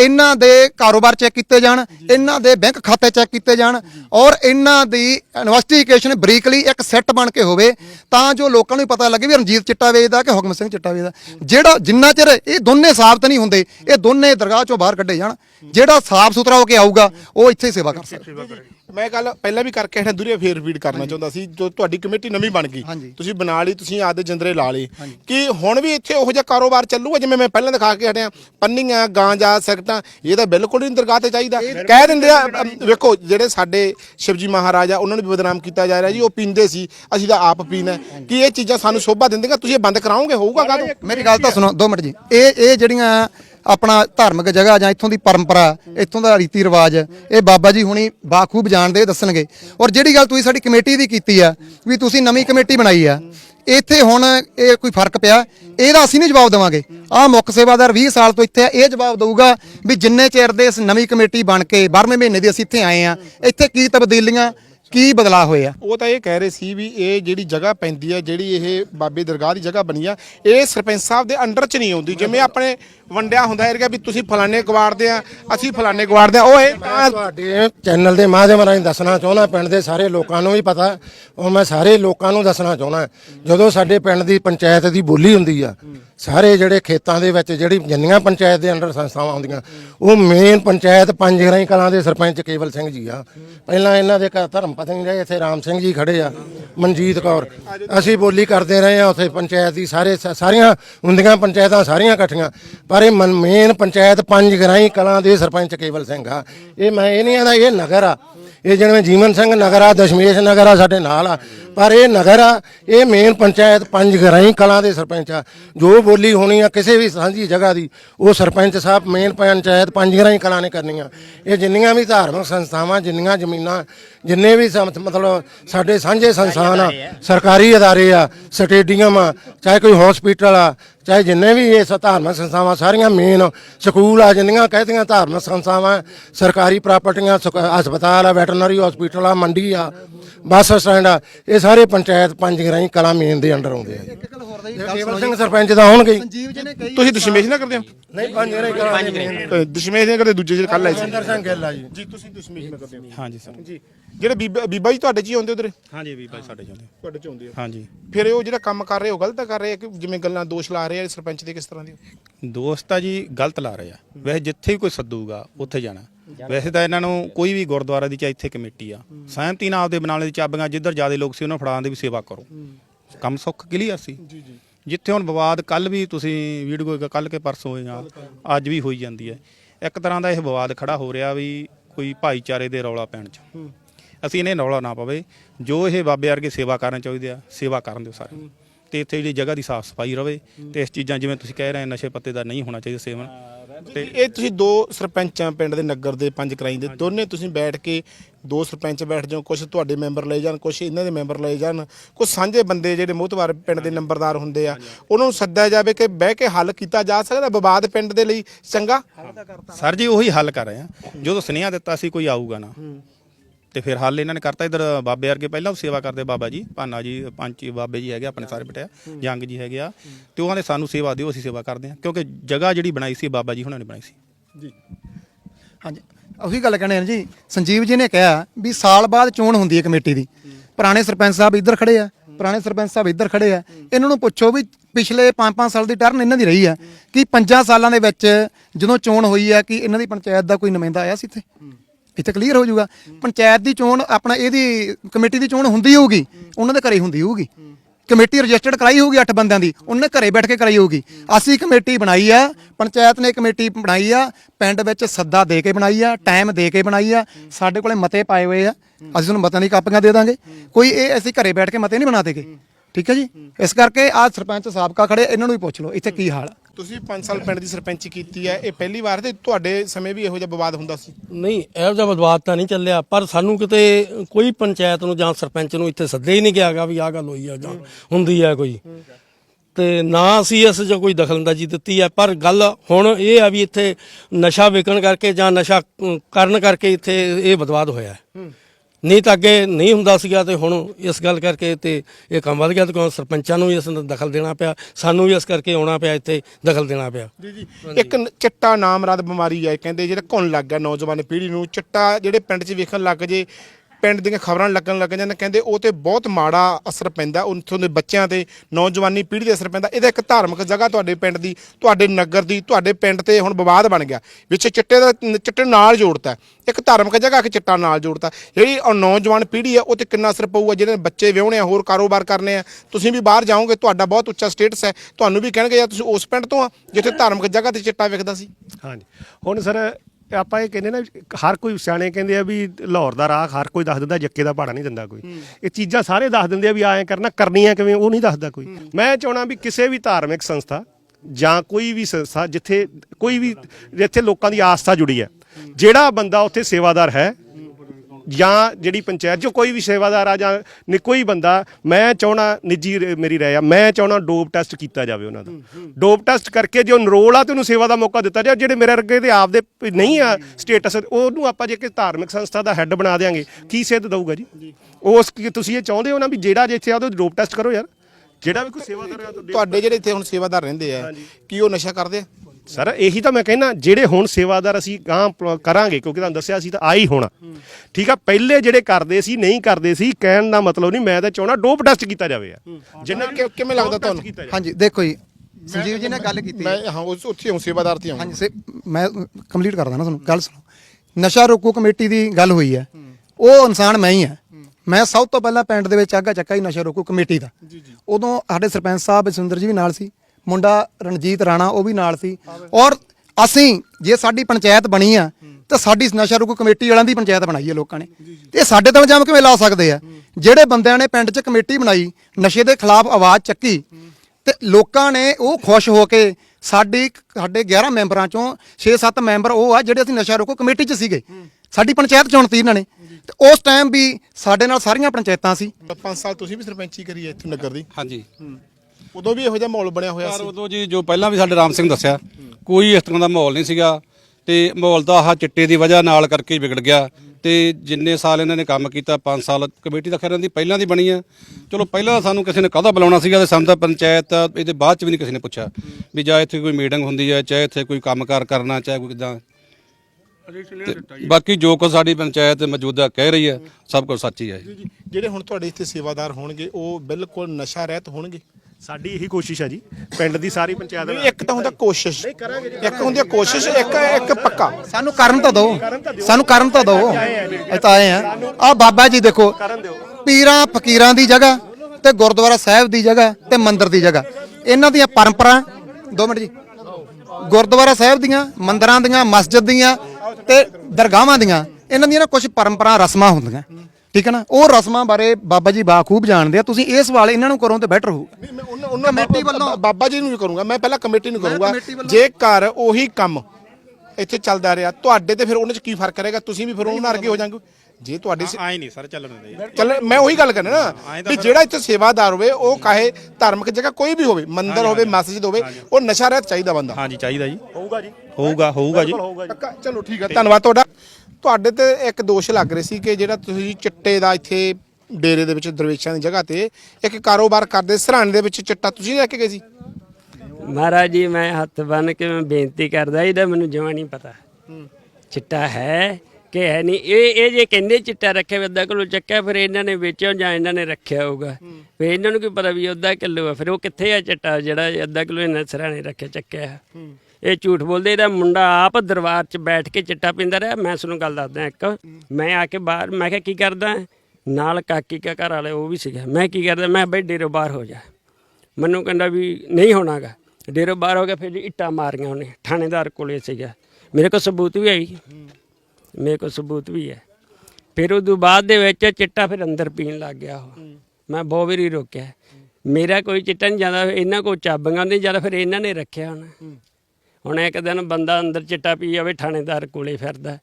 ਇਹਨਾਂ ਦੇ ਕਾਰੋਬਾਰ ਚੈੱਕ ਕੀਤੇ ਜਾਣ ਇਹਨਾਂ ਦੇ ਬੈਂਕ ਖਾਤੇ ਚੈੱਕ ਕੀਤੇ ਜਾਣ ਔਰ ਇਹਨਾਂ ਦੀ ਇਨਵੈਸਟੀਗੇਸ਼ਨ ਬਰੀਕਲੀ ਇੱਕ ਸੈੱਟ ਬਣ ਕੇ ਹੋਵੇ ਤਾਂ ਜੋ ਲੋਕਾਂ ਨੂੰ ਪਤਾ ਲੱਗੇ ਵੀ ਰਣਜੀਤ ਚਿੱਟਾ ਵੇਚਦਾ ਕਿ ਹੁਕਮ ਸਿੰਘ ਚਿੱਟਾ ਵੇਚਦਾ ਜਿਹੜਾ ਜਿੰਨਾ ਚਿਰ ਇਹ ਦੋਨੇ ਸਾਬਤ ਨਹੀਂ ਹੁੰਦੇ ਇਹ ਦੋਨੇ ਦਰਗਾਹ ਚੋਂ ਬਾਹਰ ਕੱਢੇ ਜਾਣ। ਜਿਹੜਾ ਸਾਫ਼ ਸੁਥਰਾ ਹੋ ਕੇ ਆਊਗਾ ਉਹ ਇੱਥੇ ਹੀ ਸੇਵਾ ਕਰ ਸਕਦਾ। ਮੈਂ ਗੱਲ ਪਹਿਲਾਂ ਵੀ ਕਰਕੇ ਹਟਾ ਦੂਰੇ ਫੇਰ ਰਿਪੀਟ ਕਰਨਾ ਚਾਹੁੰਦਾ ਸੀ ਜੋ ਤੁਹਾਡੀ ਕਮੇਟੀ ਨਵੀਂ ਬਣ ਗਈ। ਤੁਸੀਂ ਬਣਾ ਲਈ ਤੁਸੀਂ ਆਦੇ ਜੰਦਰੇ ਲਾ ਲਏ। ਕਿ ਹੁਣ ਵੀ ਇੱਥੇ ਉਹੋ ਜਿਹਾ ਕਾਰੋਬਾਰ ਚੱਲੂਗਾ ਜਿਵੇਂ ਮੈਂ ਪਹਿਲਾਂ ਦਿਖਾ ਕੇ ਹਟਿਆ ਪੰਨੀਆਂ ਗਾਂਜਾ ਸਿਗਰਟਾਂ ਇਹ ਤਾਂ ਬਿਲਕੁਲ ਨਹੀਂ ਦਰਗਾਹ ਤੇ ਚਾਹੀਦਾ। ਕਹਿ ਦਿੰਦੇ ਆ ਵੇਖੋ ਜਿਹੜੇ ਸਾਡੇ ਸ਼ਿਵਜੀ ਮਹਾਰਾਜਾ ਉਹਨਾਂ ਨੂੰ ਵੀ ਬਦਨਾਮ ਕੀਤਾ ਜਾ ਰਿਹਾ ਜੀ ਉਹ ਪੀਂਦੇ ਸੀ ਅਸੀਂ ਤਾਂ ਆਪ ਪੀਣਾ। ਕੀ ਇਹ ਚੀਜ਼ਾਂ ਸਾਨੂੰ ਸ਼ੋਭਾ ਦਿੰਦੀਆਂ? ਤੁਸੀਂ ਇਹ ਬੰਦ ਕਰਾਓਗੇ ਹੋਊਗਾ ਕਾਹਦੋਂ ਮੇਰੀ ਗੱਲ ਤਾਂ ਸੁਣੋ 2 ਮਿੰਟ ਜੀ। ਇਹ ਇਹ ਜਿਹੜੀਆਂ ਆਪਣਾ ਧਾਰਮਿਕ ਜਗ੍ਹਾ ਜਾਂ ਇੱਥੋਂ ਦੀ ਪਰੰਪਰਾ ਇੱਥੋਂ ਦਾ ਰੀਤੀ ਰਿਵਾਜ ਇਹ ਬਾਬਾ ਜੀ ਹੁਣੀ ਬਾਖੂਬ ਜਾਣਦੇ ਦੱਸਣਗੇ। ਔਰ ਜਿਹੜੀ ਗੱਲ ਤੁਸੀਂ ਸਾਡੀ ਕਮੇਟੀ ਦੀ ਕੀਤੀ ਆ ਵੀ ਤੁਸੀਂ ਨਵੀਂ ਕਮੇਟੀ ਬਣਾਈ ਆ ਇੱਥੇ ਹੁਣ ਇਹ ਕੋਈ ਫ਼ਰਕ ਪਿਆ ਇਹਦਾ ਅਸੀਂ ਨਹੀਂ ਜਵਾਬ ਦੇਵਾਂਗੇ। ਆਹ ਮੁੱਖ ਸੇਵਾਦਾਰ 20 ਸਾਲ ਤੋਂ ਇੱਥੇ ਆ ਇਹ ਜਵਾਬ ਦਊਗਾ ਵੀ ਜਿੰਨੇ ਚਿਰ ਦੇ ਇਸ ਨਵੀਂ ਕਮੇਟੀ ਬਣ ਕੇ 12ਵੇਂ ਮਹੀਨੇ ਦੇ ਅਸੀਂ ਇੱਥੇ ਆਏ ਆ ਇੱਥੇ ਕੀ ਤਬਦੀਲੀਆਂ ਕੀ ਬਦਲਾਅ ਹੋਏ ਆ? ਉਹ ਤਾਂ ਇਹ ਕਹਿ ਰਹੇ ਸੀ ਵੀ ਇਹ ਜਿਹੜੀ ਜਗ੍ਹਾ ਪੈਂਦੀ ਹੈ ਜਿਹੜੀ ਇਹ ਬਾਬੇ ਦਰਗਾਹ ਦੀ ਜਗ੍ਹਾ ਬਣੀ ਆ ਇਹ ਸਰਪੰਚ ਸਾਹਿਬ ਦੇ ਅੰਡਰ 'ਚ ਨਹੀਂ ਆਉਂਦੀ। ਜਿਵੇਂ ਆਪਣੇ ਵੰਡਿਆ ਹੁੰਦਾ ਏਰੀਆ ਵੀ ਤੁਸੀਂ ਫਲਾਣੇ ਗਵਾੜਦੇ ਆ, ਅਸੀਂ ਫਲਾਣੇ ਗਵਾੜਦੇ ਆ। ਉਹ ਇਹ ਤੁਹਾਡੇ ਚੈਨਲ ਦੇ ਮਾਧਿਅਮ ਰਾਹੀਂ ਦੱਸਣਾ ਚਾਹੁੰਦਾ, ਪਿੰਡ ਦੇ ਸਾਰੇ ਲੋਕਾਂ ਨੂੰ ਵੀ ਪਤਾ ਉਹ ਮੈਂ ਸਾਰੇ ਲੋਕਾਂ ਨੂੰ ਦੱਸਣਾ ਚਾਹੁੰਦਾ ਜਦੋਂ ਸਾਡੇ ਪਿੰਡ ਦੀ ਪੰਚਾਇਤ ਦੀ ਬੋਲੀ ਹੁੰਦੀ ਆ, ਸਾਰੇ ਜਿਹੜੇ ਖੇਤਾਂ ਦੇ ਵਿੱਚ ਜਿਹੜੀ ਜਿੰਨੀਆਂ ਪੰਚਾਇਤ ਦੇ ਅੰਡਰ ਸੰਸਥਾਵਾਂ ਆਉਂਦੀਆਂ ਉਹ ਮੇਨ ਪੰਚਾਇਤ ਪੰਜ ਗਰਾਈ ਕਲਾਂ ਦੇ ਸਰਪੰਚ ਕੇਵਲ ਸਿੰਘ ਜੀ ਆ। ਪਹਿਲਾਂ ਇਹਨਾਂ ਦੇ ਘਰ ਧਰਮ ਪਤਨੀ ਰਹੇ ਇੱਥੇ ਰਾਮ ਸਿੰਘ ਜੀ ਖੜੇ ਆ, ਮਨਜੀਤ ਕੌਰ। ਅਸੀਂ ਬੋਲੀ ਕਰਦੇ ਰਹੇ ਆ, ਉੱਥੇ ਪੰਚਾਇਤ ਦੀ ਸਾਰੇ, ਸਾਰੀਆਂ ਹੁੰਦੀਆਂ ਪੰਚਾਇਤਾਂ ਸਾਰੀਆਂ ਇਕੱਠੀਆਂ, ਪਰ ਇਹ ਮੇਨ ਪੰਚਾਇਤ ਪੰਜ ਗਰਾਈ ਕਲਾਂ ਦੇ ਸਰਪੰਚ ਕੇਵਲ ਸਿੰਘ ਆ। ਇਹ ਮੈਂ ਇਹ ਨਹੀਂ ਆਦਾ ਇਹ ਨਗਰ ਆ। ਇਹ ਜਿਵੇਂ ਜੀਵਨ ਸਿੰਘ ਨਗਰ ਆ ਦਸ਼ਮੇਸ਼ ਨਗਰ ਆ ਸਾਡੇ ਨਾਲ ਆ। ਪਰ ਇਹ ਨਗਰ ਆ ਇਹ ਮੇਨ ਪੰਚਾਇਤ ਪੰਜ ਗਰਾਈ ਕਲਾਂ ਦੇ ਸਰਪੰਚ ਆ। ਜੋ ਬੋਲੀ ਹੋਣੀ ਆ ਕਿਸੇ ਵੀ ਸਾਂਝੀ ਜਗ੍ਹਾ ਦੀ ਉਹ ਸਰਪੰਚ ਸਾਹਿਬ ਮੇਨ ਪੰਚਾਇਤ ਪੰਜ ਗਰਾਈ ਕਲਾਂ ਨੇ ਕਰਨੀਆਂ। ਇਹ ਜਿੰਨੀਆਂ ਵੀ ਧਾਰਮਿਕ ਸੰਸਥਾਵਾਂ ਜਿੰਨੀਆਂ ਜ਼ਮੀਨਾਂ ਜਿੰਨੇ ਵੀ ਮਤਲਬ ਸਾਡੇ ਸਾਂਝੇ ਸੰਸਥਾਨ ਆ ਸਰਕਾਰੀ ਅਦਾਰੇ ਆ ਸਟੇਡੀਅਮ ਆ ਚਾਹੇ ਕੋਈ ਹਸਪੀਟਲ ਆ ਚਾਹੇ ਜਿੰਨੇ ਵੀ ਇਹ ਧਾਰਮਿਕ ਸੰਸਥਾਵਾਂ ਸਾਰੀਆਂ ਮੇਨ ਸਕੂਲ ਆ ਜਿੰਨੀਆਂ ਕਹਤੀਆਂ ਧਾਰਮਿਕ ਸੰਸਥਾਵਾਂ ਸਰਕਾਰੀ ਪ੍ਰਾਪਰਟੀਆਂ ਸੁਕ- ਹਸਪਤਾਲ ਆ ਵੈਟਰਨਰੀ ਹਸਪੀਟਲ ਆ ਮੰਡੀ ਆ ਬੱਸ ਸਟੈਂਡ ਆ ਇਹ ਸਾਰੇ ਪੰਚਾਇਤ ਪੰਜ ਗਰਾਈ ਕਲਾ ਮੇਨ ਦੇ ਅੰਡਰ ਆਉਂਦੇ ਆ ਜੀ। ਕੇਵਲ ਸਿੰਘ ਸਰਪੰਚ ਦਾ ਹੋਣਗੇ ਹੀ। ਸੰਜੀਵ ਜੀ ਨੇ ਕਹੀ ਤੁਸੀਂ ਦਸ਼ਮੇਸ਼ ਨਾ ਕਰਦੇ ਹੋ? ਨਹੀਂ ਪੰਜ ਗਰਾਈ ਕਲਾ ਦਸ਼ਮੇਸ਼ ਨੇ ਕਰਦੇ ਦੂਜੇ ਜਿਹੜੇ ਕੱਲ ਆਏ ਸੀ? ਸੁਰਿੰਦਰ ਸਿੰਘ ਗਿੱਲ ਆ ਜੀ। ਜੀ ਤੁਸੀਂ ਦਸ਼ਮੇਸ਼ ਨਾ ਕਰਦੇ ਹੋ। ਹਾਂਜੀ ਸਰ। ਜੀ। ਜਿਹੜੇ ਬੀਬਾ ਬੀਬਾ ਜੀ ਤੁਹਾਡੇ ਚ ਹੀ ਆਉਂਦੇ ਉਧਰ? ਹਾਂਜੀ ਵੀ ਬਾਈ ਸਾਡੇ ਜਾਂਦੇ ਤੁਹਾਡੇ ਚ ਆਉਂਦੇ ਆ। ਹਾਂਜੀ। ਫਿਰ ਉਹ ਜਿਹੜਾ ਕੰਮ ਕਰ ਰਹੇ ਹੋ ਗਲਤ ਕਰ ਰਹੇ ਆ ਕਿ ਜਿਵੇਂ ਗੱਲਾਂ ਦੋਸ਼ ਲਾ ਰਹੇ ਆ ਸਰਪੰਚ ਦੇ ਕਿਸ ਤਰ੍ਹਾਂ ਦੇ? ਦੋਸਤ ਜੀ ਗਲਤ ਲਾ ਰਹੇ ਆ। ਵੈਸੇ ਜਿੱਥੇ ਵੀ ਕੋਈ ਸੱਦੂਗਾ ਉੱਥੇ ਜਾਣਾ। ਵੈਸੇ ਤਾਂ ਇਹਨਾਂ ਨੂੰ ਕੋਈ ਵੀ ਗੁਰਦੁਆਰਾ ਦੀ ਚਾਹੇ ਇੱਥੇ ਕਮੇਟੀ ਆ। ਸਹਿਮਤੀ ਨਾਲ ਆਪਦੇ ਬਣਾਉਣ ਦੀ ਚਾਬੀਆਂ ਜਿੱਧਰ ਜ਼ਿਆਦਾ ਲੋਕ ਸੀ ਉਹਨਾਂ ਨੂੰ ਫੜਾਉਣ ਦੀ ਵੀ ਸੇਵਾ ਕਰੋ। ਕੰਮ ਸੁੱਖ ਕਲੀਅਰ ਸੀ ਜੀ ਜੀ। ਜਿੱਥੇ ਹੁਣ ਵਿਵਾਦ ਕੱਲ ਵੀ ਤੁਸੀਂ ਵੀਡੀਓ ਕੱਲ ਕੇ ਪਰਸੋਂ ਹੋਈਆਂ ਅੱਜ ਵੀ ਹੋਈ ਜਾਂਦੀ ਹੈ। ਇੱਕ ਤਰ੍ਹਾਂ ਦਾ ਇਹ ਵਿਵਾਦ ਖੜਾ ਹੋ ਰਿਹਾ ਵੀ ਕੋਈ ਭਾਈਚਾਰੇ ਦੇ ਰੌਲਾ ਪੈਣ ਚ। ਅਸੀਂ ਇਹਨੇ ਰੌਲਾ ਨਾ ਪਵੇ। ਜੋ ਇਹ ਬਾਬੇ ਵਰਗੇ ਸੇਵਾ ਕਰਨ ਚਾਹੀਦੇ ਆ ਸੇਵਾ ਕਰਨ ਦਿਓ ਸਾਰੇ ਤੇ ਇੱਥੇ ਜਿਹੜੀ ਜਗ੍ਹਾ ਦੀ ਸਾਫ਼ ਸਫ਼ਾਈ ਰਵੇ ਤੇ ਇਸ ਚੀਜ਼ਾਂ ਜਿਵੇਂ ਤੁਸੀਂ ਕਹਿ ਰਹੇ ਨਸ਼ੇ ਪੱਤੇ ਦਾ ਨਹੀਂ ਹੋਣਾ ਚਾਹੀਦਾ ਸੇਵਨ। ਤੇ ਇਹ ਤੁਸੀਂ ਦੋ ਸਰਪੰਚਾਂ ਪਿੰਡ ਦੇ ਨਗਰ ਦੇ ਪੰਜ ਕਰਾਈ ਦੇ ਦੋਨੇ ਤੁਸੀਂ ਬੈਠ ਕੇ ਦੋ ਸਰਪੰਚ ਬੈਠ ਜਾਓ ਕੁਝ ਤੁਹਾਡੇ ਮੈਂਬਰ ਲਏ ਜਾਣ ਕੁਝ ਇਹਨਾਂ ਦੇ ਮੈਂਬਰ ਲਏ ਜਾਣ ਕੁਝ ਸਾਂਝੇ ਬੰਦੇ ਜਿਹੜੇ ਮੋਹਤਵਾਰ ਪਿੰਡ ਦੇ ਨੰਬਰਦਾਰ ਹੁੰਦੇ ਆ ਉਹਨਾਂ ਨੂੰ ਸੱਦਿਆ ਜਾਵੇ ਕਿ ਬਹਿ ਕੇ ਹੱਲ ਕੀਤਾ ਜਾ ਸਕਦਾ ਵਿਵਾਦ ਪਿੰਡ ਦੇ ਲਈ ਚੰਗਾ? ਸਰ ਜੀ ਉਹੀ ਹੱਲ ਕਰ ਰਹੇ ਆ। ਜਦੋਂ ਸੁਨੇਹਾ ਦਿੱਤਾ ਸੀ ਕੋਈ ਆਊਗਾ ਨਾ। ਤੇ ਫਿਰ ਹੱਲ ਇਹਨਾਂ ਨੇ ਕਰਤਾ ਇਧਰ ਬਾਬੇ ਵਰਗੇ ਪਹਿਲਾਂ ਸੇਵਾ ਕਰਦੇ ਬਾਬਾ ਜੀ ਭਾਨਾ ਜੀ ਪੰਚ ਬਾਬੇ ਜੀ ਹੈਗੇ ਆਪਣੇ ਸਾਰੇ ਬਟਿਆ ਜੰਗ ਜੀ ਹੈਗੇ ਆ। ਤੇ ਉਹਨਾਂ ਨੇ ਸਾਨੂੰ ਸੇਵਾ ਦਿਓ ਅਸੀਂ ਸੇਵਾ ਕਰਦੇ ਆ ਕਿਉਂਕਿ ਜਗ੍ਹਾ ਜਿਹੜੀ ਬਣਾਈ ਸੀ ਬਾਬਾ ਜੀ ਹੁਣਾਂ ਨੇ ਬਣਾਈ ਸੀ। ਹਾਂਜੀ ਉਹੀ ਗੱਲ ਕਹਿੰਦੇ ਨੇ ਜੀ। ਸੰਜੀਵ ਜੀ ਨੇ ਕਿਹਾ ਵੀ ਸਾਲ ਬਾਅਦ ਚੋਣ ਹੁੰਦੀ ਹੈ ਕਮੇਟੀ ਦੀ। ਪੁਰਾਣੇ ਸਰਪੰਚ ਸਾਹਿਬ ਇੱਧਰ ਖੜੇ ਆ ਪੁਰਾਣੇ ਸਰਪੰਚ ਸਾਹਿਬ ਇੱਧਰ ਖੜੇ ਆ। ਇਹਨਾਂ ਨੂੰ ਪੁੱਛੋ ਵੀ ਪਿਛਲੇ 5-5 ਸਾਲ ਦੀ ਟਰਨ ਇਹਨਾਂ ਦੀ ਰਹੀ ਆ ਕਿ 5 ਸਾਲਾਂ ਦੇ ਵਿੱਚ ਜਦੋਂ ਚੋਣ ਹੋਈ ਆ ਕਿ ਇਹਨਾਂ ਦੀ ਪੰਚਾਇਤ ਦਾ ਕੋਈ ਨੁਮਾਇੰਦਾ ਆਇਆ ਸੀ ਇੱਥੇ? ਇੱਥੇ ਕਲੀਅਰ ਹੋ ਜਾਊਗਾ। ਪੰਚਾਇਤ ਦੀ ਚੋਣ, ਆਪਣਾ ਇਹਦੀ ਕਮੇਟੀ ਦੀ ਚੋਣ ਹੁੰਦੀ ਹੋਊਗੀ, ਉਹਨਾਂ ਦੇ ਘਰੇ ਹੁੰਦੀ ਹੋਊਗੀ। ਕਮੇਟੀ ਰਜਿਸਟਰਡ ਕਰਾਈ ਹੋਊਗੀ 8 ਬੰਦਿਆਂ ਦੀ, ਉਹਨੇ ਘਰੇ ਬੈਠ ਕੇ ਕਰਾਈ ਹੋਊਗੀ। ਅਸੀਂ ਕਮੇਟੀ ਬਣਾਈ ਆ, ਪੰਚਾਇਤ ਨੇ ਕਮੇਟੀ ਬਣਾਈ ਆ, ਪਿੰਡ ਵਿੱਚ ਸੱਦਾ ਦੇ ਕੇ ਬਣਾਈ ਆ ਟਾਈਮ ਦੇ ਕੇ ਬਣਾਈ ਆ, ਸਾਡੇ ਕੋਲੇ ਮਤੇ ਪਾਏ ਹੋਏ ਆ, ਅਸੀਂ ਤੁਹਾਨੂੰ ਮਤਾਂ ਦੀ ਕਾਪੀਆਂ ਦੇ ਦਾਂਗੇ। ਕੋਈ ਇਹ ਅਸੀਂ ਘਰੇ ਬੈਠ ਕੇ ਮਤੇ ਨਹੀਂ ਬਣਾ ਦੇਗੇ ਠੀਕ ਹੈ ਜੀ? ਇਸ ਕਰਕੇ ਆ ਸਰਪੰਚ ਸਾਬਕਾ ਖੜੇ, ਇਹਨਾਂ ਨੂੰ ਵੀ ਪੁੱਛ ਲਓ, ਇੱਥੇ ਕੀ ਹਾਲ ਆ? ਤੁਸੀਂ 5 ਸਾਲ ਪਿੰਡ ਦੀ ਸਰਪੰਚੀ ਕੀਤੀ ਹੈ ਇਹ ਪਹਿਲੀ ਵਾਰ ਤੇ ਤੁਹਾਡੇ ਸਮੇਂ ਵੀ ਇਹੋ ਜਿਹਾ ਵਿਵਾਦ ਹੁੰਦਾ ਸੀ? ਨਹੀਂ ਇਹੋ ਜਿਹਾ ਵਿਵਾਦ ਤਾਂ ਨਹੀਂ ਚੱਲਿਆ ਪਰ ਸਾਨੂੰ ਕਿਤੇ ਕੋਈ ਪੰਚਾਇਤ ਨੂੰ ਜਾਂ ਸਰਪੰਚ ਨੂੰ ਇੱਥੇ ਸੱਦਿਆ ਹੀ ਨਹੀਂ ਗਿਆਗਾ ਵੀ ਆਹ ਗੱਲ ਹੋਈ ਆ ਜਾਂ ਹੁੰਦੀ ਆ ਕੋਈ। ਤੇ ਨਾ ਅਸੀਂ ਇਸ 'ਚ ਕੋਈ ਦਖਲਅੰਦਾਜ਼ੀ ਦਿੱਤੀ ਹੈ ਪਰ ਗੱਲ ਹੁਣ ਇਹ ਆ ਵੀ ਇੱਥੇ ਨਸ਼ਾ ਵਿਕਣ ਕਰਕੇ ਜਾਂ ਨਸ਼ਾ ਕਰਨ ਕਰਕੇ ਇੱਥੇ ਇਹ ਵਿਵਾਦ ਹੋਇਆ ਹੈ। ਨਹੀਂ ਤਾਂ ਅੱਗੇ ਨਹੀਂ ਹੁੰਦਾ ਸੀਗਾ ਤੇ ਹੁਣ ਇਸ ਗੱਲ ਕਰਕੇ ਤੇ ਇਹ ਕੰਮ ਵੱਧ ਗਿਆ ਤੇ ਕਿਉਂ ਸਰਪੰਚਾਂ ਨੂੰ ਵੀ ਇਸ ਨੂੰ ਦਖਲ ਦੇਣਾ ਪਿਆ ਸਾਨੂੰ ਵੀ ਇਸ ਕਰਕੇ ਆਉਣਾ ਪਿਆ ਇੱਥੇ ਦਖਲ ਦੇਣਾ ਪਿਆ। ਜੀ ਜੀ। ਇੱਕ ਨ- ਚਿੱਟਾ ਨਾਮਰਦ ਬਿਮਾਰੀ ਹੈ ਕਹਿੰਦੇ ਜਿਹੜੇ ਘੁਣ ਲੱਗ ਗਿਆ ਨੌਜਵਾਨ ਪੀੜ੍ਹੀ ਨੂੰ। ਚਿੱਟਾ ਜਿਹੜੇ ਪਿੰਡ 'ਚ ਵੇਖਣ ਲੱਗ ਜੇ ਪਿੰਡ ਦੀਆਂ ਖਬਰਾਂ ਲੱਗਣ ਲੱਗ ਜਾਂਦੇ ਕਹਿੰਦੇ ਉਹ ਤੇ ਬਹੁਤ ਮਾੜਾ ਅਸਰ ਪੈਂਦਾ ਉੱਥੋਂ ਦੇ ਬੱਚਿਆਂ ਤੇ, ਨੌਜਵਾਨੀ ਪੀੜ੍ਹੀ ਤੇ ਅਸਰ ਪੈਂਦਾ। ਇਹਦਾ ਇੱਕ ਧਾਰਮਿਕ ਜਗ੍ਹਾ ਤੁਹਾਡੇ ਪਿੰਡ ਦੀ, ਤੁਹਾਡੇ ਨਗਰ ਦੀ, ਤੁਹਾਡੇ ਪਿੰਡ ਤੇ ਹੁਣ ਵਿਵਾਦ ਬਣ ਗਿਆ। ਵਿੱਚ ਚਿੱਟੇ ਦਾ, ਚਿੱਟੇ ਨਾਲ ਜੋੜਤਾ। ਇੱਕ ਧਾਰਮਿਕ ਜਗ੍ਹਾ ਕਿ ਚਿੱਟਾ ਨਾਲ ਜੋੜਤਾ। ਜਿਹੜੀ ਨੌਜਵਾਨ ਪੀੜ੍ਹੀ ਆ, ਉਹ ਤੇ ਕਿੰਨਾ ਅਸਰ ਪਊਗਾ ਜਿਹੜੇ ਬੱਚੇ ਵਿਆਹੁਣੇ ਆ, ਹੋਰ ਕਾਰੋਬਾਰ ਕਰਨੇ ਆ। ਤੁਸੀਂ ਵੀ ਬਾਹਰ ਜਾਓਗੇ, ਤੁਹਾਡਾ ਬਹੁਤ ਉੱਚਾ ਸਟੇਟਸ ਹੈ। ਤੁਹਾਨੂੰ ਵੀ ਕਹਿਣਗੇ ਯਾਰ ਤੁਸੀਂ ਉਸ ਪਿੰਡ ਤੋਂ ਆ, ਜਿੱਥੇ ਧਾਰਮਿਕ ਜਗ੍ਹਾ ਤੇ ਚਿੱਟਾ ਵਿਕਦਾ ਸੀ। ਹਾਂਜੀ। ਹੁਣ ਸਰ ਆਪਾਂ ਇਹ ਕਹਿੰਦੇ ਨਾ ਹਰ ਕੋਈ ਸਿਆਣੇ ਕਹਿੰਦੇ ਆ ਵੀ ਲਾਹੌਰ ਦਾ ਰਾਹ ਹਰ ਕੋਈ ਦੱਸ ਦਿੰਦਾ ਜੱਕੇ ਦਾ ਪਹਾੜਾ ਨਹੀਂ ਦਿੰਦਾ ਕੋਈ। ਇਹ ਚੀਜ਼ਾਂ ਸਾਰੇ ਦੱਸ ਦਿੰਦੇ ਆ ਵੀ ਐਂ ਕਰਨਾ ਕਰਨੀਆਂ ਕਿਵੇਂ ਉਹ ਨਹੀਂ ਦੱਸਦਾ ਕੋਈ। ਮੈਂ ਚਾਹਣਾ ਵੀ ਕਿਸੇ ਵੀ ਧਾਰਮਿਕ ਸੰਸਥਾ ਜਾਂ ਕੋਈ ਵੀ ਸੰਸਥਾ ਜਿੱਥੇ ਕੋਈ ਵੀ ਜਿੱਥੇ ਲੋਕਾਂ ਦੀ ਆਸਥਾ ਜੁੜੀ ਹੈ। ਜਿਹੜਾ ਬੰਦਾ ਉੱਥੇ ਸੇਵਾਦਾਰ ਹੈ ਜਾਂ ਜਿਹੜੀ ਪੰਚਾਇਤ ਜੋ ਕੋਈ ਵੀ ਸੇਵਾਦਾਰ ਆ ਜਾਂ ਨੀ ਕੋਈ ਬੰਦਾ ਮੈਂ ਚਾਹਣਾ ਨਿੱਜੀ ਰ- ਮੇਰੀ ਰਾਏ ਆ ਮੈਂ ਚਾਹਣਾ ਡੋਪ ਟੈਸਟ ਕੀਤਾ ਜਾਵੇ ਉਹਨਾਂ ਦਾ। ਡੋਪ ਟੈਸਟ ਕਰਕੇ ਜੋ ਨਰੋਲ ਆ ਤੇ ਉਹਨੂੰ ਸੇਵਾ ਦਾ ਮੌਕਾ ਦਿੱਤਾ ਜਾਵੇ ਜਿਹੜੇ ਮੇਰੇ ਅੱਗੇ ਤੇ ਆਪਦੇ ਪ- ਨਹੀਂ ਆ ਸਟੇਟਸ ਉਹਨੂੰ ਆਪਾਂ ਜੇ ਕਿ ਧਾਰਮਿਕ ਸੰਸਥਾ ਦਾ ਹੈੱਡ ਬਣਾ ਦੇਾਂਗੇ ਕੀ ਸਿੱਧ ਦਊਗਾ ਜੀ? ਉਸ ਕੀ ਤੁਸੀਂ ਇਹ ਚਾਹੁੰਦੇ ਹੋ ਨਾ ਵੀ ਜਿਹੜਾ ਜੇ ਇੱਥੇ ਆ ਉਹਦਾ ਡੋਪ ਟੈਸਟ ਕਰੋ ਯਾਰ। ਜਿਹੜਾ ਵੀ ਕੋਈ ਸੇਵਾਦਾਰ ਆ ਤੁਹਾਡੇ ਜਿਹੜੇ ਇੱਥੇ ਹੁਣ ਸੇਵਾਦਾਰ ਰਹਿੰਦੇ ਆ ਕੀ ਉਹ ਨਸ਼ਾ ਕਰਦੇ ਆ? ਸਰ ਇਹੀ ਤਾਂ ਮੈਂ ਕਹਿੰਦਾ ਜਿਹੜੇ ਹੁਣ ਸੇਵਾਦਾਰ ਅਸੀਂ ਗਾਂ ਕਰਾਂਗੇ ਕਿਉਂਕਿ ਤੁਹਾਨੂੰ ਦੱਸਿਆ ਸੀ ਤਾਂ ਆ ਹੀ। ਹੋਣਾ ਠੀਕ ਆ ਪਹਿਲੇ ਜਿਹੜੇ ਕਰਦੇ ਸੀ ਨਹੀਂ ਕਰਦੇ ਸੀ ਕਹਿਣ ਦਾ ਮਤਲਬ ਨਹੀਂ ਮੈਂ ਤਾਂ ਚਾਹਣਾ ਡੋਪ ਟੈਸਟ ਕੀਤਾ ਜਾਵੇ ਆ ਜਿੰਨਾ ਕਿ- ਕਿਵੇਂ ਲੱਗਦਾ ਤੁਹਾਨੂੰ? ਹਾਂਜੀ ਦੇਖੋ ਜੀ ਸੰਜੀਵ ਜੀ ਨੇ ਗੱਲ ਕੀਤੀ। ਮੈਂ ਹਾਂ ਉਸ ਉੱਥੇ ਹਾਂ ਸੇਵਾਦਾਰ ਤੇ ਹਾਂ ਹਾਂਜੀ ਮੈਂ ਕੰਪਲੀਟ ਕਰਦਾ ਨਾ ਤੁਹਾਨੂੰ ਗੱਲ ਸੁਣੋ। ਨਸ਼ਾ ਰੋਕੂ ਕਮੇਟੀ ਦੀ ਗੱਲ ਹੋਈ ਹੈ। ਉਹ ਇਨਸਾਨ ਮੈਂ ਹੀ ਹਾਂ। ਮੈਂ ਸਭ ਤੋਂ ਪਹਿਲਾਂ ਪਿੰਡ ਦੇ ਵਿੱਚ ਆਗਾ ਚੱਕਾ ਹੀ ਨਸ਼ਾ ਰੋਕੂ ਕਮੇਟੀ ਦਾ। ਉਦੋਂ ਸਾਡੇ ਸਰਪੰਚ ਸਾਹਿਬ ਸੁੰਦਰ ਜੀ ਵੀ ਨਾਲ ਸੀ। ਮੁੰਡਾ ਰਣਜੀਤ ਰਾਣਾ ਉਹ ਵੀ ਨਾਲ ਸੀ। ਔਰ ਅਸੀਂ ਜੇ ਸਾਡੀ ਪੰਚਾਇਤ ਬਣੀ ਆ ਤਾਂ ਸਾਡੀ ਨਸ਼ਾ ਰੋਕੂ ਕਮੇਟੀ ਵਾਲਿਆਂ ਦੀ ਪੰਚਾਇਤ ਬਣਾਈ ਹੈ ਲੋਕਾਂ ਨੇ। ਤੇ ਇਹ ਸਾਡੇ ਤੇ ਇਲਜ਼ਾਮ ਕਿਵੇਂ ਲਾ ਸਕਦੇ ਆ? ਜਿਹੜੇ ਬੰਦਿਆਂ ਨੇ ਪਿੰਡ 'ਚ ਕਮੇਟੀ ਬਣਾਈ ਨਸ਼ੇ ਦੇ ਖਿਲਾਫ ਆਵਾਜ਼ ਚੱਕੀ ਤੇ ਲੋਕਾਂ ਨੇ ਉਹ ਖੁਸ਼ ਹੋ ਕੇ ਸਾਡੀ ਸਾਡੇ 11 ਮੈਂਬਰਾਂ ਚੋਂ 6-7 ਮੈਂਬਰ ਉਹ ਆ ਜਿਹੜੇ ਅਸੀਂ ਨਸ਼ਾ ਰੋਕੋ ਕਮੇਟੀ 'ਚ ਸੀਗੇ। ਸਾਡੀ ਪੰਚਾਇਤ ਚੁਣਤੀ ਇਹਨਾਂ ਨੇ। ਤੇ ਉਸ ਟਾਈਮ ਵੀ ਸਾਡੇ ਨਾਲ ਸਾਰੀਆਂ ਪੰਚਾਇਤਾਂ ਸੀ। ਪੰਜ ਸਾਲ ਤੁਸੀਂ ਵੀ ਸਰਪੰਚੀ ਕਰੀ ਹੈ ਇੱਥੇ ਨਗਰ ਦੀ। ਹਾਂਜੀ। ਉਦੋਂ ਵੀ ਇਹੋ ਜਿਹਾ ਮਾਹੌਲ ਬਣਿਆ ਹੋਇਆ ਪਰ ਸੀ। ਉਦੋਂ ਜੀ ਜੋ ਪਹਿਲਾਂ ਵੀ ਸਾਡੇ ਰਾਮ ਸਿੰਘ ਦੱਸਿਆ ਕੋਈ ਇਸ ਤਰ੍ਹਾਂ ਦਾ ਮਾਹੌਲ ਨਹੀਂ ਸੀਗਾ ਤੇ ਮਾਹੌਲ ਤਾਂ ਆਹ ਚਿੱਟੇ ਦੀ ਵਜ੍ਹਾ ਨਾਲ ਕਰਕੇ ਹੀ ਵਿਗੜ ਗਿਆ ਤੇ ਜਿੰਨੇ ਸਾਲ ਇਹਨਾਂ ਨੇ ਕੰਮ ਕੀਤਾ 5 ਸਾਲ ਕਮੇਟੀ ਤਾਂ ਖੈਰ ਇਹਨਾਂ ਦੀ ਪਹਿਲਾਂ ਦੀ ਬਣੀ ਆ। ਚਲੋ ਪਹਿਲਾਂ ਤਾਂ ਸਾਨੂੰ ਕਿਸੇ ਨੇ ਕਾਹਦਾ ਬੁਲਾਉਣਾ ਸੀਗਾ ਤੇ ਸਾਨੂੰ ਤਾਂ ਪੰਚਾਇਤ ਇਹਦੇ ਬਾਅਦ ਚ ਵੀ ਨਹੀਂ ਕਿਸੇ ਨੇ ਪੁੱਛਿਆ ਵੀ ਜਾਂ ਇੱਥੇ ਕੋਈ ਮੀਟਿੰਗ ਹੁੰਦੀ ਹੈ ਚਾਹੇ ਇੱਥੇ ਕੋਈ ਕੰਮਕਾਰ ਕਰਨਾ ਚਾਹੇ ਕੋਈ ਕਿਦਾਂ। ਬਾਕੀ ਜੋ ਕੁਝ ਸਾਡੀ ਪੰਚਾਇਤ ਮੌਜੂਦਾ ਕਹਿ ਰਹੀ ਹੈ ਸਭ ਕੁਝ ਸੱਚ ਹੀ ਹੈ ਜੀ, ਜਿਹੜੇ ਹੁਣ ਤੁਹਾਡੇ ਇੱਥੇ ਸੇਵਾਦਾਰ ਹੋਣਗੇ ਉਹ ਬਿਲਕੁਲ ਨਸ਼ਾ ਰਹਿਤ ਹੋਣਗੇ? ਸਾਡੀ ਇਹੀ ਕੋਸ਼ਿਸ਼ ਹੈ ਜੀ। ਪਿੰਡ ਦੀ ਸਾਰੀ ਪੰਚਾਇਤ ਨਹੀਂ, ਇੱਕ ਤਾਂ ਹੁੰਦਾ ਕੋਸ਼ਿਸ਼। ਇੱਕ ਹੁੰਦੀ ਹੈ ਕੋਸ਼ਿਸ਼ ਇੱਕ ਇੱਕ ਪੱਕਾ। ਸਾਨੂੰ ਕਰਨ ਤਾਂ ਦਿਓ। ਸਾਨੂੰ ਕਰਨ ਤਾਂ ਦਿਓ। ਅਸੀਂ ਤਾਂ ਆਏ ਆ। ਆ ਬਾਬਾ ਜੀ ਦੇਖੋ ਪੀਰਾਂ ਫਕੀਰਾਂ ਦੀ ਜਗ੍ਹਾ ਤੇ ਗੁਰਦੁਆਰਾ ਸਾਹਿਬ ਦੀ ਜਗ੍ਹਾ ਤੇ ਮੰਦਿਰ ਦੀ ਜਗ੍ਹਾ। ਇਹਨਾਂ ਦੀਆਂ ਪਰੰਪਰਾ 2 ਮਿੰਟ ਜੀ। ਗੁਰਦੁਆਰਾ ਸਾਹਿਬ ਦੀਆਂ ਮੰਦਿਰਾਂ ਦੀਆਂ ਮਸਜਿਦ ਦੀਆਂ ਤੇ ਦਰਗਾਹਾਂ ਦੀਆਂ ਇਹਨਾਂ ਦੀਆਂ ਨਾ ਕੁਝ ਪਰੰਪਰਾ ਰਸਮਾਂ ਹੁੰਦੀਆਂ। ਠੀਕ ਹੈ ਨਾ? ਉਹ ਰਸਮਾਂ ਬਾਰੇ ਬਾਬਾ ਜੀ ਬਾਖੂਬ ਜਾਣਦੇ ਆ ਤੁਸੀਂ ਇਹ ਸਵਾਲ ਇਹਨਾਂ ਨੂੰ ਕਰੋ ਤੇ ਬੈਟਰ ਹੋਊ। ਨਹੀਂ, ਮੈਂ ਉਹਨਾਂ ਉਹਨਾਂ ਕਮੇਟੀ ਵੱਲੋਂ ਬਾਬਾ ਜੀ ਨੂੰ ਵੀ ਕਰੂੰਗਾ ਮੈਂ ਪਹਿਲਾਂ ਕਮੇਟੀ ਨੂੰ ਕਰੂੰਗਾ। ਜੇ ਘਰ ਉਹੀ ਕੰਮ ਇੱਥੇ ਚੱਲਦਾ ਰਿਹਾ ਤੁਹਾਡੇ ਤੇ ਫਿਰ ਉਹਨਾਂ 'ਚ ਕੀ ਫ਼ਰਕ ਰਹੇਗਾ? ਤੁਸੀਂ ਵੀ ਫਿਰ ਉਹਨਾਂ ਨਾਲ ਅੱਗੇ ਹੋ ਜਾਓਗੇ। ਜੇ ਤੁਹਾਡੇ ਸੇ- ਆਈ ਨਹੀਂ ਸਰ ਚੱਲਣ ਦਿੰਦੇ। ਚੱਲ ਮੈਂ ਉਹੀ ਗੱਲ ਕਰਨਾ ਨਾ ਵੀ ਜਿਹੜਾ ਇੱਥੇ ਸੇਵਾਦਾਰ ਹੋਵੇ ਉਹ ਕਾਹੇ ਧਾਰਮਿਕ ਜਗ੍ਹਾ ਕੋਈ ਵੀ ਹੋਵੇ ਮੰਦਿਰ ਹੋਵੇ ਮਸਜਿਦ ਹੋਵੇ ਉਹ ਨਸ਼ਾ ਰਹਿਤ ਚਾਹੀਦਾ ਬੰਦਾ। ਹਾਂਜੀ ਚਾਹੀਦਾ ਜੀ। ਹੋਊਗਾ ਜੀ। ਹੋਊਗਾ ਹੋਊਗਾ ਜੀ। ਪੱਕਾ ਚਲੋ ਠੀਕ ਹੈ ਧੰਨਵਾਦ ਤੁਹਾਡਾ। ਤੁਹਾਡੇ ਤੇ ਇੱਕ ਦੋਸ਼ ਲੱਗ ਰਿਹਾ ਸੀ ਕਿ ਜਿਹੜਾ ਤੁਸੀਂ ਚਿੱਟੇ ਦਾ ਇੱਥੇ ਡੇਰੇ ਦੇ ਵਿੱਚ ਦਰਵੇਸ਼ਾਂ ਦੀ ਜਗ੍ਹਾ ਤੇ ਇੱਕ ਕਾਰੋਬਾਰ ਕਰਦੇ ਸਰਾਣੇ ਦੇ ਵਿੱਚ ਚਿੱਟਾ ਤੁਸੀਂ ਲੈ ਕੇ ਗਏ ਸੀ? ਮਹਾਰਾਜ ਜੀ ਮੈਂ ਹੱਥ ਬੰਨ ਕੇ ਮੈਂ ਬੇਨਤੀ ਕਰਦਾ ਇਹਦਾ ਮੈਨੂੰ ਜਮਾ ਨਹੀਂ ਪਤਾ। ਚਿੱਟਾ ਹੈ ਕਿ ਹੈ ਨਹੀਂ? ਇਹ ਇਹ ਜੇ ਕਹਿੰਦੇ ਚਿੱਟਾ ਰੱਖਿਆ ਵੀ ਅੱਧਾ ਕਿਲੋ ਚੱਕਿਆ ਫਿਰ ਇਹਨਾਂ ਨੇ ਵੇਚਿਆ ਜਾਂ ਇਹਨਾਂ ਨੇ ਰੱਖਿਆ ਹੋਊਗਾ। ਫਿਰ ਇਹਨਾਂ ਨੂੰ ਕੀ ਪਤਾ ਵੀ ਅੱਧਾ ਕਿਲੋ ਆ ਫਿਰ ਉਹ ਕਿੱਥੇ ਆ ਚਿੱਟਾ ਜਿਹੜਾ ਅੱਧਾ ਕਿਲੋ ਇਹਨਾਂ ਸਰਾਣੇ ਰੱਖਿਆ ਚੱਕਿਆ। ਇਹ ਝੂਠ ਬੋਲਦੇ, ਇਹਦਾ ਮੁੰਡਾ ਆਪ ਦਰਬਾਰ 'ਚ ਬੈਠ ਕੇ ਚਿੱਟਾ ਪੀਂਦਾ ਰਿਹਾ। ਮੈਂ ਤੁਹਾਨੂੰ ਗੱਲ ਦੱਸਦਾ ਇੱਕ। ਮੈਂ ਆ ਕੇ ਬਾਹਰ, ਮੈਂ ਕਿਹਾ, ਕੀ ਕਰਦਾ ਨਾਲ ਕਾਕੀ ਕਾ ਘਰ ਵਾਲੇ ਉਹ ਵੀ ਸੀਗਾ। ਮੈਂ ਕੀ ਕਰਦਾ, ਮੈਂ ਬਈ ਡੇਰੋ ਬਾਹਰ ਹੋ ਜਾ। ਮੈਨੂੰ ਕਹਿੰਦਾ ਵੀ ਨਹੀਂ ਹੋਣਾਗਾ ਡੇਰੋ ਬਾਹਰ ਹੋ ਗਿਆ ਫਿਰ ਇੱਟਾਂ ਮਾਰੀਆਂ ਉਹਨੇ। ਥਾਣੇਦਾਰ ਕੋਲੇ ਸੀਗਾ। ਮੇਰੇ ਕੋਲ ਸਬੂਤ ਵੀ ਆਈ ਮੇਰੇ ਕੋਲ ਸਬੂਤ ਵੀ ਹੈ। ਫਿਰ ਉਦੋਂ ਬਾਅਦ ਦੇ ਵਿੱਚ ਚਿੱਟਾ ਫਿਰ ਅੰਦਰ ਪੀਣ ਲੱਗ ਗਿਆ ਉਹ। ਮੈਂ ਬਹੁਤ ਵਾਰੀ ਰੋਕਿਆ। ਮੇਰਾ ਕੋਈ ਚਿੱਟਾ ਨਹੀਂ ਜਾਂਦਾ ਇਹਨਾਂ ਕੋਲ ਚਾਬੀਆਂ ਨਹੀਂ ਜ਼ਿਆਦਾ ਫਿਰ ਇਹਨਾਂ ਨੇ ਰੱਖਿਆ ਹੁਣ। ਹੁਣ ਇੱਕ ਦਿਨ ਬੰਦਾ ਅੰਦਰ ਚਿੱਟਾ ਪੀ ਜਾਵੇ ਥਾਣੇਦਾਰ ਕੋਲੇ ਫਿਰਦਾ।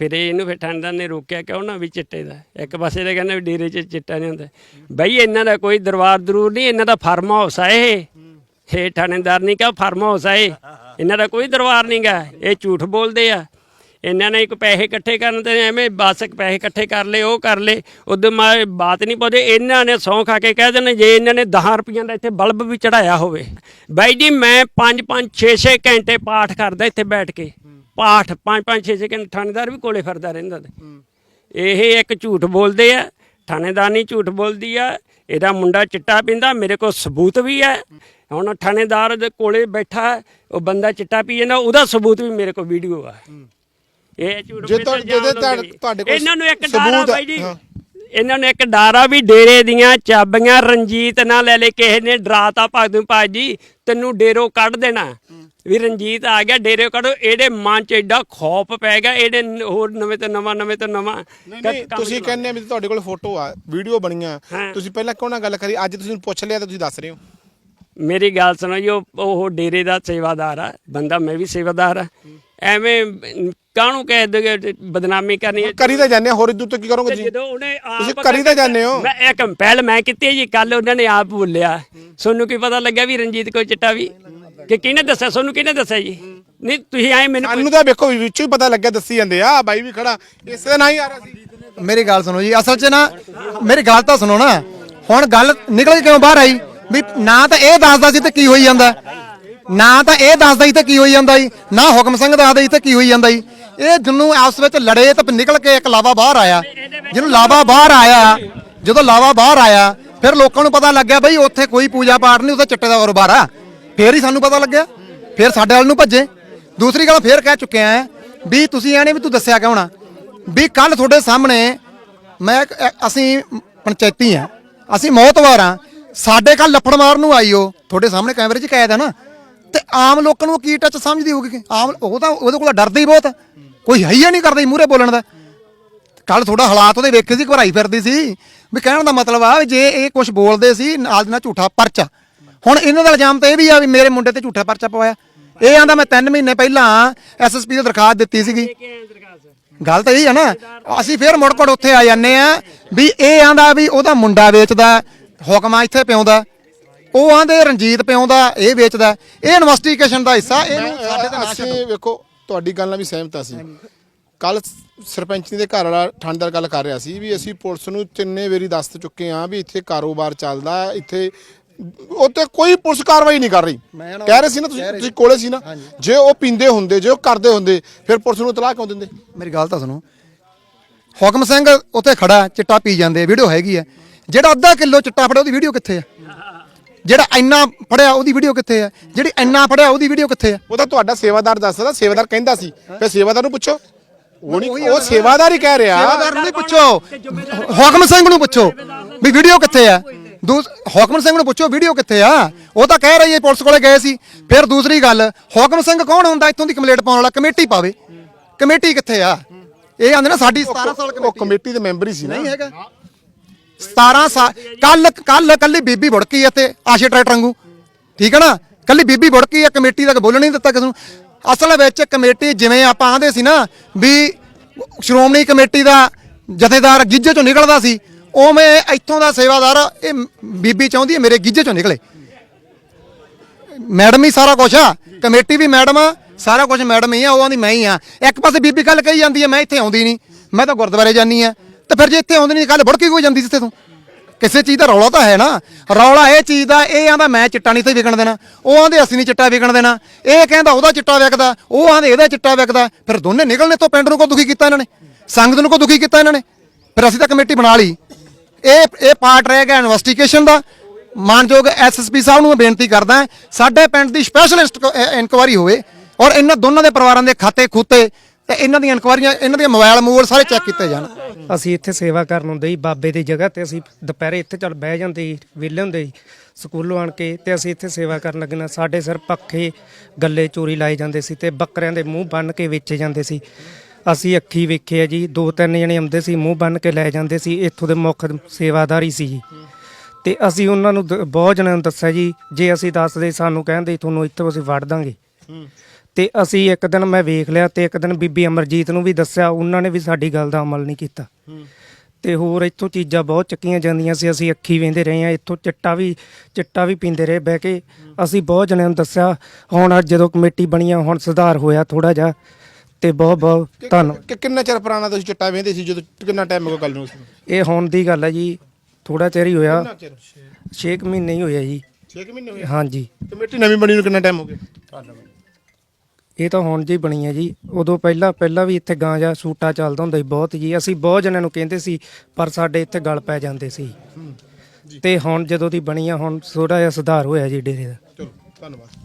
ਫਿਰ ਇਹਨੂੰ ਫਿਰ ਥਾਣੇਦਾਰ ਨੇ ਰੋਕਿਆ ਕਿਉਂ ਨਾ ਵੀ ਚਿੱਟੇ ਦਾ ਇੱਕ ਪਾਸੇ ਦੇ ਕਹਿੰਦੇ ਵੀ ਡੇਰੇ 'ਚ ਚਿੱਟਾ ਨਹੀਂ ਹੁੰਦਾ। ਬਈ ਇਹਨਾਂ ਦਾ ਕੋਈ ਦਰਬਾਰ ਦਰੂਰ ਨਹੀਂ, ਇਹਨਾਂ ਦਾ ਫਾਰਮ ਹਾਊਸ ਆ ਇਹ। ਇਹ ਥਾਣੇਦਾਰ ਨਹੀਂ ਕਿਹਾ ਫਾਰਮ ਹਾਊਸ ਆ ਇਹ। ਇਹਨਾਂ ਦਾ ਕੋਈ ਦਰਬਾਰ ਨਹੀਂਗਾ ਇਹ ਝੂਠ ਬੋਲਦੇ ਆ। ਇਹਨਾਂ ਨੇ ਇੱਕ ਪੈਸੇ ਇਕੱਠੇ ਕਰਨ ਤੇ ਐਵੇਂ ਬਸ ਪੈਸੇ ਇਕੱਠੇ ਕਰ ਲਏ ਉਹ ਕਰ ਲਏ। ਉਦੋਂ ਮੈਂ ਬਾਤ ਨਹੀਂ ਪੁੱਛਦੇ ਇਹਨਾਂ ਨੇ ਸੌਂ ਖਾ ਕੇ ਕਹਿ ਦੇਣਾ ਜੇ ਇਹਨਾਂ ਨੇ 10 ਰੁਪਈਆਂ ਦਾ ਇੱਥੇ ਬਲਬ ਵੀ ਚੜਾਇਆ ਹੋਵੇ। ਬਾਈ ਜੀ ਮੈਂ 5 5 6 6 ਘੰਟੇ ਪਾਠ ਕਰਦਾ ਇੱਥੇ ਬੈਠ ਕੇ। ਪਾਠ 5 5 6 6 ਘੰਟੇ ਥਾਣੇਦਾਰ ਵੀ ਕੋਲੇ ਫਿਰਦਾ ਰਹਿੰਦਾ ਇਹ ਇੱਕ ਝੂਠ ਬੋਲਦੇ ਆ ਥਾਣੇਦਾਰਨੀ ਝੂਠ ਬੋਲਦੀ ਆ ਇਹਦਾ ਮੁੰਡਾ ਚਿੱਟਾ ਪੀਂਦਾ ਮੇਰੇ ਕੋਲ ਸਬੂਤ ਵੀ ਹੈ ਹੁਣ ਥਾਣੇਦਾਰ ਦੇ ਕੋਲੇ ਬੈਠਾ ਉਹ ਬੰਦਾ ਚਿੱਟਾ ਪੀ ਜਾਂਦਾ ਉਹਦਾ ਸਬੂਤ ਵੀ ਮੇਰੇ ਕੋਲ ਵੀਡੀਓ ਆ। ਇਹ ਝੂਠ ਜੇ ਬੋਲਦੇ ਤੁਹਾ- ਇਲਜ਼ਾਮ ਜੇ ਤੁਹਾਡੇ- ਲਾਉਂਦੇ। ਤੁਹਾਡੇ ਕੋਲ ਇਹਨਾਂ ਨੂੰ ਇੱਕ ਡਾਰਾ ਆ- ਬਾਈ ਜੀ। ਹਾਂ। ਇਹਨਾਂ ਨੂੰ ਇੱਕ ਡਾਰਾ ਵੀ ਡੇਰੇ ਦੀਆਂ ਚਾਬੀਆਂ ਰਣਜੀਤ ਨਾਲ ਲੈ ਲੈ ਕਿਸੇ ਨੇ ਡਰਾਤਾ ਭਗਤ ਭਾਜੀ ਤੈਨੂੰ ਡੇਰੋ ਕੱਢ ਦੇਣਾ। ਵੀ ਰਣਜੀਤ ਆ ਗਿਆ ਡੇਰੇ ਕੱਢੋ। ਇਹਦੇ ਮਨ 'ਚ ਐਡਾ ਖੌਫ ਪੈ ਗਿਆ ਇਹਦੇ ਨ- ਹੋਰ ਨਵੇਂ ਤੋਂ ਨਵਾਂ ਨਵੇਂ ਤੋਂ ਨਵਾਂ ਨਹੀਂ ਨਹੀਂ ਕੰਮ ਤੁਸੀਂ ਕਹਿੰਦੇ ਆ ਵੀ ਤੁਹਾਡੇ ਕੋਲ ਫੋਟੋ ਆ ਵੀਡੀਓ ਬਣੀਆਂ। ਹਾਂ। ਤੁਸੀਂ ਪਹਿਲਾਂ ਕਿਉਂ ਨਾ ਗੱਲ ਕਰੀ? ਅੱਜ ਤੁਸੀਂ ਪੁੱਛ ਲਿਆ ਤਾਂ ਤੁਸੀਂ ਦੱਸ ਰਹੇ ਹੋ। ਮੇਰੀ ਗੱਲ ਸੁਣੋ ਜੀ ਉਹ ਉਹ ਡੇਰੇ ਦਾ ਸੇਵਾਦਾਰ ਆ ਬੰਦਾ ਮੈਂ ਵੀ ਸੇਵਾਦਾਰ ਆ। ਐਵੇਂ ਕਾਹਨੂੰ ਕਹਿ ਦੋਗੇ ਬਦਨਾਮੀ ਕਰਨੀ ਹੈ? ਕਰੀ ਤਾਂ ਜਾਂਦੇ ਹੋਰ ਇਦੋਂ ਤੋਂ ਕੀ ਕਰੋਗੇ ਜੀ ਜਦੋਂ ਉਹਨੇ ਆਪ ਤੁਸੀਂ ਕਰੀ ਤਾਂ ਜਾਂਦੇ ਹੋ। ਮੈਂ ਇੱਕ ਪਹਿਲ ਮੈਂ ਕੀਤੀ ਹੈ ਜੀ ਕੱਲ ਉਹਨਾਂ ਨੇ ਆਪ ਬੋਲਿਆ। ਤੁਹਾਨੂੰ ਕੀ ਪਤਾ ਲੱਗਿਆ ਵੀ ਰਣਜੀਤ ਕੋਈ ਚਿੱਟਾ ਵੀ? ਕਿ ਕਿਹਨੇ ਦੱਸਿਆ? ਤੁਹਾਨੂੰ ਕਿਹਨੇ ਦੱਸਿਆ ਜੀ? ਨਹੀਂ ਤੁਸੀਂ ਆਏ ਮੈਨੂੰ ਸਾਨੂੰ ਤਾਂ ਵੇਖੋ ਵਿੱਚੋਂ ਹੀ ਪਤਾ ਲੱਗਿਆ ਦੱਸੀ ਜਾਂਦੇ ਆ ਬਾਈ ਵੀ ਖੜਾ। ਇਸੇ ਦਾ ਨਾਂ ਹੀ ਆ ਰਿਹਾ ਸੀ। ਮੇਰੀ ਗੱਲ ਸੁਣੋ ਜੀ ਅਸਲ 'ਚ ਨਾ ਮੇਰੀ ਗੱਲ ਤਾਂ ਸੁਣੋ ਨਾ। ਹੁਣ ਗੱਲ ਨਿਕਲ ਕਿਉਂ ਬਾਹਰ ਆਈ? ਵੀ ਨਾ ਤਾਂ ਇਹ ਦੱਸਦਾ ਸੀ ਤੇ ਕੀ ਹੋਈ ਜਾਂਦਾ ਨਾ ਤਾਂ ਇਹ ਦੱਸਦਾ ਸੀ ਤੇ ਕੀ ਹੋਈ ਜਾਂਦਾ ਜੀ ਨਾ ਹੁਕਮ ਸਿੰਘ ਦੱਸਦਾ ਸੀ ਤੇ ਕੀ ਹੋਈ ਜਾਂਦਾ ਜੀ ਇਹ ਜਿਹਨੂੰ ਆਪਸ ਵਿੱਚ ਲੜੇ ਤਾਂ ਨਿਕਲ ਕੇ ਇੱਕ ਲਾਵਾ ਬਾਹਰ ਆਇਆ। ਜਿਹਨੂੰ ਲਾਵਾ ਬਾਹਰ ਆਇਆ, ਜਦੋਂ ਲਾਵਾ ਬਾਹਰ ਆਇਆ, ਫਿਰ ਲੋਕਾਂ ਨੂੰ ਪਤਾ ਲੱਗਿਆ ਬਈ ਉੱਥੇ ਕੋਈ ਪੂਜਾ ਪਾਠ ਨਹੀਂ, ਉੱਥੇ ਚਿੱਟੇ ਦਾ ਕਾਰੋਬਾਰ ਆ ਫੇਰ ਹੀ ਸਾਨੂੰ ਪਤਾ ਲੱਗਿਆ। ਫੇਰ ਸਾਡੇ ਵੱਲ ਨੂੰ ਭੱਜੇ। ਦੂਸਰੀ ਗੱਲ ਫੇਰ ਕਹਿ ਚੁੱਕਿਆ ਆ ਵੀ ਤੁਸੀਂ ਐਨੇ ਵੀ ਤੂੰ ਦੱਸਿਆ ਕਿਉਂ ਨਾ? ਵੀ ਕੱਲ ਤੁਹਾਡੇ ਸਾਹਮਣੇ ਮੈਂ ਅਸੀਂ ਪੰਚਾਇਤੀ ਆ ਅਸੀਂ ਮੌਤਵਾਰ ਆ ਸਾਡੇ ਕੱਲ ਲੱਫੜ ਮਾਰਨ ਨੂੰ ਆਈ ਉਹ ਤੁਹਾਡੇ ਸਾਹਮਣੇ ਕੈਮਰੇ 'ਚ ਕੈਦ ਹੈ ਨਾ। ਤੇ ਆਮ ਲੋਕਾਂ ਨੂੰ ਕੀ ਟੱਚ ਸਮਝਦੀ ਹੋਊਗੀ ਆਮ ਉਹ ਤਾਂ ਉਹਦੇ ਕੋਲ ਡਰਦਾ ਹੀ ਬਹੁਤ ਕੋਈ ਹੈ ਹੀ ਨਹੀਂ ਕਰਦਾ ਮੂਹਰੇ ਬੋਲਣ ਦਾ। ਕੱਲ ਥੋੜਾ ਹਾਲਾਤ ਉਹਦੇ ਵੇਖੇ ਸੀ, ਘਬਰਾਈ ਫਿਰਦੀ ਸੀ। ਵੀ ਕਹਿਣ ਦਾ ਮਤਲਬ ਆ ਵੀ ਜੇ ਇਹ ਕੁਝ ਬੋਲਦੇ ਸੀ, ਨਾਲ ਦੀ ਨਾਲ ਝੂਠਾ ਪਰਚਾ। ਹੁਣ ਇਹਨਾਂ ਦਾ ਇਲਜ਼ਾਮ ਤਾਂ ਇਹ ਵੀ ਆ ਵੀ ਮੇਰੇ ਮੁੰਡੇ ਤੇ ਝੂਠਾ ਪਰਚਾ ਪਵਾਇਆ। ਇਹ ਆਂਦਾ ਮੈਂ 3 ਮਹੀਨੇ ਪਹਿਲਾਂ ਐਸਐਸਪੀ ਦੀ ਦਰਖਾਸਤ ਦਿੱਤੀ ਸੀਗੀ। ਗੱਲ ਤਾਂ ਇਹ ਆ ਨਾ। ਅਸੀਂ ਫੇਰ ਮੁੜ ਕੋੜ ਉੱਥੇ ਆ ਜਾਂਦੇ ਆ ਵੀ ਇਹ ਆਂਦਾ ਵੀ ਉਹਦਾ ਮੁੰਡਾ ਵੇਚਦਾ। ਹੁਕਮਾਂ ਇੱਥੇ ਪਿਆਉਂਦਾ ਉਹ ਆਂਦੇ ਰਣਜੀਤ ਪਿਆਉਂਦਾ ਇਹ ਵੇਚਦਾ ਇਹ ਇਨਵੈਸਟੀਗੇਸ਼ਨ ਦਾ ਹਿੱਸਾ ਇਹਨੂੰ ਸਾਡੇ ਤੇ ਨਾ ਅਸੀਂ ਵੇਖੋ ਤੁਹਾਡੀ ਗੱਲ ਨਾਲ ਵੀ ਸਹਿਮਤ ਅਸੀਂ। ਕੱਲ ਸਰਪੰਚ ਦੇ ਘਰ ਵਾਲਾ ਠੰਡਰ ਗੱਲ ਕਰ ਰਿਹਾ ਸੀ ਵੀ ਅਸੀਂ ਪੁਲਿਸ ਨੂੰ ਤਿੰਨੇ ਵਾਰੀ ਦੱਸ ਚੁੱਕੇ ਆ ਵੀ ਇੱਥੇ ਕਾਰੋਬਾਰ ਚੱਲਦਾ ਹੈ, ਇੱਥੇ ਉੱਤੇ ਕੋਈ ਪੁਲਿਸ ਕਾਰਵਾਈ ਨਹੀਂ ਕਰ ਰਹੀ। ਕਹਿ ਰਹੇ ਸੀ ਨਾ ਤੁਸੀਂ ਤੁਸੀਂ ਕੋਲੇ ਸੀ ਨਾ ਜੇ ਉਹ ਪੀਂਦੇ ਹੁੰਦੇ ਜੇ ਉਹ ਕਰਦੇ ਹੁੰਦੇ ਫਿਰ ਪੁਲਿਸ ਨੂੰ ਇਤਲਾਹ ਕਿਉਂ ਦਿੰਦੇ? ਮੇਰੀ ਗੱਲ ਤਾਂ ਸੁਣੋ। ਹੁਕਮ ਸਿੰਘ ਉੱਥੇ ਖੜਾ ਚਿੱਟਾ ਪੀ ਜਾਂਦੇ ਵੀਡੀਓ ਹੈਗੀ ਆ ਜਿਹੜਾ ਅੱਧਾ ਕਿਲੋ ਚਿੱਟਾ ਫੜਿਆ ਉਹਦੀ ਵੀਡੀਓ ਕਿੱਥੇ ਆ? ਜਿਹੜਾ ਇੰਨਾ ਫੜਿਆ ਉਹਦੀ ਵੀਡੀਓ ਕਿੱਥੇ ਆ? ਜਿਹੜੀ ਇੰਨਾ ਫੜਿਆ ਉਹਦੀ ਵੀਡੀਓ ਕਿੱਥੇ ਆ? ਉਹ ਤਾਂ ਤੁਹਾਡਾ ਸੇਵਾਦਾਰ ਦੱਸਦਾ ਸੇਵਾਦਾਰ ਕਹਿੰਦਾ ਸੀ। ਫਿਰ ਸੇਵਾਦਾਰ ਨੂੰ ਪੁੱਛੋ। ਉਹ ਨਹੀਂ ਉਹ ਸੇਵਾਦਾਰ ਹੀ ਕਹਿ ਰਿਹਾ। ਸੇਵਾਦਾਰ ਨੂੰ ਪੁੱਛੋ। ਹੁਕਮ ਸਿੰਘ ਨੂੰ ਪੁੱਛੋ ਵੀ ਵੀਡੀਓ ਕਿੱਥੇ ਆ? ਦੂਸ ਹੁਕਮ ਸਿੰਘ ਨੂੰ ਪੁੱਛੋ ਵੀਡੀਓ ਕਿੱਥੇ ਆ? ਉਹ ਤਾਂ ਕਹਿ ਰਹੀ ਹੈ ਪੁਲਿਸ ਕੋਲੇ ਗਏ ਸੀ। ਫਿਰ ਦੂਸਰੀ ਗੱਲ ਹੁਕਮ ਸਿੰਘ ਕੌਣ ਹੁੰਦਾ ਇੱਥੋਂ ਦੀ ਕੰਪਲੇਂਟ ਪਾਉਣ ਵਾਲਾ? ਕਮੇਟੀ ਪਾਵੇ। ਕਮੇਟੀ ਕਿੱਥੇ ਆ? ਇਹ ਆਂਦੇ ਨਾ ਸਾਡੀ 17 ਸਾਲ ਉਹ ਕਮੇਟੀ ਦੇ ਮੈਂਬਰ ਹੀ ਸੀ ਨਾ। ਨਹੀਂ ਹੈਗਾ। 17 ਸਾਲ ਕੱਲ ਕੱਲ ਕੱਲੀ ਬੀਬੀ ਭੁੜਕੀ ਇੱਥੇ ਆਸ਼ੇ ਟਰੈਕਟਰ ਵਾਂਗੂ। ਠੀਕ ਹੈ ਨਾ? ਕੱਲੀ ਬੀਬੀ ਭੁੜਕੀ ਆ, ਕਮੇਟੀ ਦਾ ਬੋਲਣ ਨਹੀਂ ਦਿੱਤਾ ਕਿਸ ਨੂੰ। ਅਸਲ ਵਿੱਚ ਕਮੇਟੀ ਜਿਵੇਂ ਆਪਾਂ ਆਂਦੇ ਸੀ ਨਾ, ਵੀ ਸ਼੍ਰੋਮਣੀ ਕਮੇਟੀ ਦਾ ਜਥੇਦਾਰ ਗਿੱਜੇ ਚੋਂ ਨਿਕਲਦਾ ਸੀ, ਉਵੇਂ ਇੱਥੋਂ ਦਾ ਸੇਵਾਦਾਰ, ਇਹ ਬੀਬੀ ਚਾਹੁੰਦੀ ਹੈ ਮੇਰੇ ਗਿੱਜੇ ਚੋਂ ਨਿਕਲੇ। ਮੈਡਮ ਹੀ ਸਾਰਾ ਕੁਝ ਆ, ਕਮੇਟੀ ਵੀ ਮੈਡਮ ਆ, ਸਾਰਾ ਕੁਝ ਮੈਡਮ ਹੀ ਆ, ਉਹ ਆਂਦੀ ਮੈਂ ਹੀ ਆ। ਇੱਕ ਪਾਸੇ ਬੀਬੀ ਕੱਲ ਕਹੀ ਜਾਂਦੀ ਹੈ, ਮੈਂ ਇੱਥੇ ਆਉਂਦੀ ਨਹੀਂ, ਮੈਂ ਤਾਂ ਗੁਰਦੁਆਰੇ ਜਾਨੀ ਆ ਤੇ ਫਿਰ ਜੇ ਇੱਥੇ ਆਉਂਦੀ ਨਹੀਂ ਕੱਲ ਬੜਕੀ ਕੋਈ ਜਾਂਦੀ ਜਿੱਥੇ ਤੋਂ। ਕਿਸੇ ਚੀਜ਼ ਦਾ ਰੌਲਾ ਤਾਂ ਹੈ ਨਾ। ਰੌਲਾ ਇਹ ਚੀਜ਼ ਦਾ, ਇਹ ਆਂਦਾ ਮੈਂ ਚਿੱਟਾ ਨਹੀਂ ਤੇ ਵਿਕਣ ਦੇਣਾ। ਉਹ ਆਂਦੇ ਅਸੀਂ ਨਹੀਂ ਚਿੱਟਾ ਵਿਕਣ ਦੇਣਾ। ਇਹ ਕਹਿੰਦਾ ਉਹਦਾ ਚਿੱਟਾ ਵਿਕਦਾ, ਉਹ ਆਂਦੇ ਇਹਦਾ ਚਿੱਟਾ ਵਿਕਦਾ। ਫਿਰ ਦੋਨੇ ਨਿਕਲਣੇ ਤੋਂ ਪਿੰਡ ਨੂੰ ਕੋ ਦੁਖੀ ਕੀਤਾ ਇਹਨਾਂ ਨੇ? ਸੰਗਤ ਨੂੰ ਕੋ ਦੁਖੀ ਕੀਤਾ ਇਹਨਾਂ ਨੇ? ਫਿਰ ਅਸੀਂ ਤਾਂ ਕਮੇਟੀ ਬਣਾ ਲਈ। ਇਹ ਇਹ ਪਾਰਟ ਰਹਿ ਗਿਆ ਇਨਵੈਸਟੀਗੇਸ਼ਨ ਦਾ। ਮਾਨਯੋਗ ਐਸਐਸਪੀ ਸਾਹਿਬ ਨੂੰ ਮੈਂ ਬੇਨਤੀ ਕਰਦਾ ਸਾਡੇ ਪਿੰਡ ਦੀ ਸਪੈਸ਼ਲਿਸਟ ਇਨਕੁਆਰੀ ਹੋਵੇ ਔਰ ਇਹਨਾਂ ਦੋਨਾਂ ਦੇ ਪਰਿਵਾਰਾਂ ਦੇ ਖਾਤੇ ਖੂਤੇ ਤੇ ਇਹਨਾਂ ਦੀਆਂ ਇਨਕੁਆਰੀਆਂ, ਇਹਨਾਂ ਦੀਆਂ ਮੋਬਾਈਲ ਮੂਲ ਸਾਰੇ ਚੈੱਕ ਕੀਤੇ ਜਾਣ। ਅਸੀਂ ਇੱਥੇ ਸੇਵਾ ਕਰਨ ਹੁੰਦੇ ਸੀ, ਬਾਬੇ ਦੀ ਜਗ੍ਹਾ ਤੇ ਅਸੀਂ ਦੁਪਹਿਰੇ ਇੱਥੇ ਚੱਲ ਬਹਿ ਜਾਂਦੇ ਸੀ, ਵਿਹਲੇ ਹੁੰਦੇ ਸੀ, ਸਕੂਲੋਂ ਆਣ ਕੇ ਤੇ ਅਸੀਂ ਇੱਥੇ ਸੇਵਾ ਕਰਨ ਲੱਗਣਾ ਸਾਡੇ ਸਿਰ ਪੱਖੇ ਗੱਲੇ ਚੋਰੀ ਲਾਏ ਜਾਂਦੇ ਸੀ ਤੇ ਬੱਕਰਿਆਂ ਦੇ ਮੂੰਹ ਬੰਨ ਕੇ ਵੇਚੇ ਜਾਂਦੇ ਸੀ। ਅਸੀਂ ਅੱਖੀ ਵੇਖਿਆ ਜੀ, ਦੋ ਤਿੰਨ ਜਣੇ ਆਉਂਦੇ ਸੀ, ਮੂੰਹ ਬੰਨ ਕੇ ਲੈ ਜਾਂਦੇ ਸੀ, ਇੱਥੋਂ ਦੇ ਮੁੱਖ ਸੇਵਾਦਾਰੀ ਸੀ ਜੀ। ਤੇ ਅਸੀਂ ਉਹਨਾਂ ਨੂੰ ਦ- ਬਹੁਤ ਜਣਿਆਂ ਨੂੰ ਦੱਸਿਆ ਜੀ, ਜੇ ਅਸੀਂ ਦੱਸਦੇ ਸਾਨੂੰ ਕਹਿੰਦੇ, ਤੁਹਾਨੂੰ ਇੱਥੋਂ ਅਸੀਂ ਵੜ ਦਾਂਗੇ। ਤੇ ਅਸੀਂ ਇੱਕ ਦਿਨ ਮੈਂ ਵੇਖ ਲਿਆ ਤੇ ਇੱਕ ਦਿਨ ਬੀਬੀ ਅਮਰਜੀਤ ਨੂੰ ਵੀ ਦੱਸਿਆ ਉਹਨਾਂ ਨੇ ਵੀ ਸਾਡੀ ਗੱਲ ਦਾ ਅਮਲ ਨਹੀਂ ਕੀਤਾ। ਤੇ ਹੋਰ ਇੱਥੋਂ ਚੀਜ਼ਾਂ ਬਹੁਤ ਚੱਕੀਆਂ ਜਾਂਦੀਆਂ ਸੀ ਅਸੀਂ ਅੱਖੀ ਵੇਂਦੇ ਰਹੇ ਆ ਇੱਥੋਂ ਚਿੱਟਾ ਵੀ ਚਿੱਟਾ ਵੀ ਪੀਂਦੇ ਰਹੇ ਬਹਿ ਕੇ। ਅਸੀਂ ਬਹੁਤ ਜਣਿਆਂ ਨੂੰ ਦੱਸਿਆ ਹੁਣ ਅੱਜ ਜਦੋਂ ਕਮੇਟੀ ਬਣੀ ਆ ਹੁਣ ਸੁਧਾਰ ਹੋਇਆ ਥੋੜਾ ਜਿਹਾ ਤੇ ਬਹੁਤ ਬਹੁਤ ਧੰਨਵਾਦ। ਕਿ ਕਿੰਨਾ ਚਿਰ ਪੁਰਾਣਾ ਤੁਸੀਂ ਚਿੱਟਾ ਵੇਂਦੇ ਸੀ ਜਦੋਂ ਕਿੰਨਾ ਟਾਈਮ ਹੋ ਗਿਆ ਗੱਲ ਨੂੰ ਇਹ ਹੁਣ ਦੀ ਗੱਲ ਹੈ ਜੀ ਥੋੜਾ ਚਿਰ ਹੀ ਹੋਇਆ। ਕਿੰਨਾ ਚਿਰ? 6 ਮਹੀਨੇ ਹੀ ਹੋਇਆ ਜੀ। 6 ਮਹੀਨੇ ਹੋਏ ਹਾਂਜੀ। ਕਮੇਟੀ ਨਵੀਂ ਬਣੀ ਨੂੰ ਕਿੰਨਾ ਟਾਈਮ ਹੋ ਗਿਆ? ਇਹ ਤਾਂ ਹੁਣ ਜੀ ਬਣੀ ਹੈ ਜੀ। ਉਦੋਂ ਪਹਿਲਾਂ ਪਹਿਲਾਂ ਵੀ ਇੱਥੇ ਗਾਂਜਾ ਸੂਟਾ ਚੱਲਦਾ ਹੁੰਦਾ ਸੀ ਬਹੁਤ ਜੀ। ਅਸੀਂ ਬਹੁਤ ਜਣਿਆਂ ਨੂੰ ਕਹਿੰਦੇ ਸੀ ਪਰ ਸਾਡੇ ਇੱਥੇ ਗਲ ਪੈ ਜਾਂਦੇ ਸੀ। ਤੇ ਹੁਣ ਜਦੋਂ ਦੀ ਬਣੀ ਆ ਹੁਣ ਥੋੜਾ ਜਿਹਾ ਸੁਧਾਰ ਹੋਇਆ ਜੀ ਡੇਰੇ ਦਾ। ਚਲੋ ਧੰਨਵਾਦ।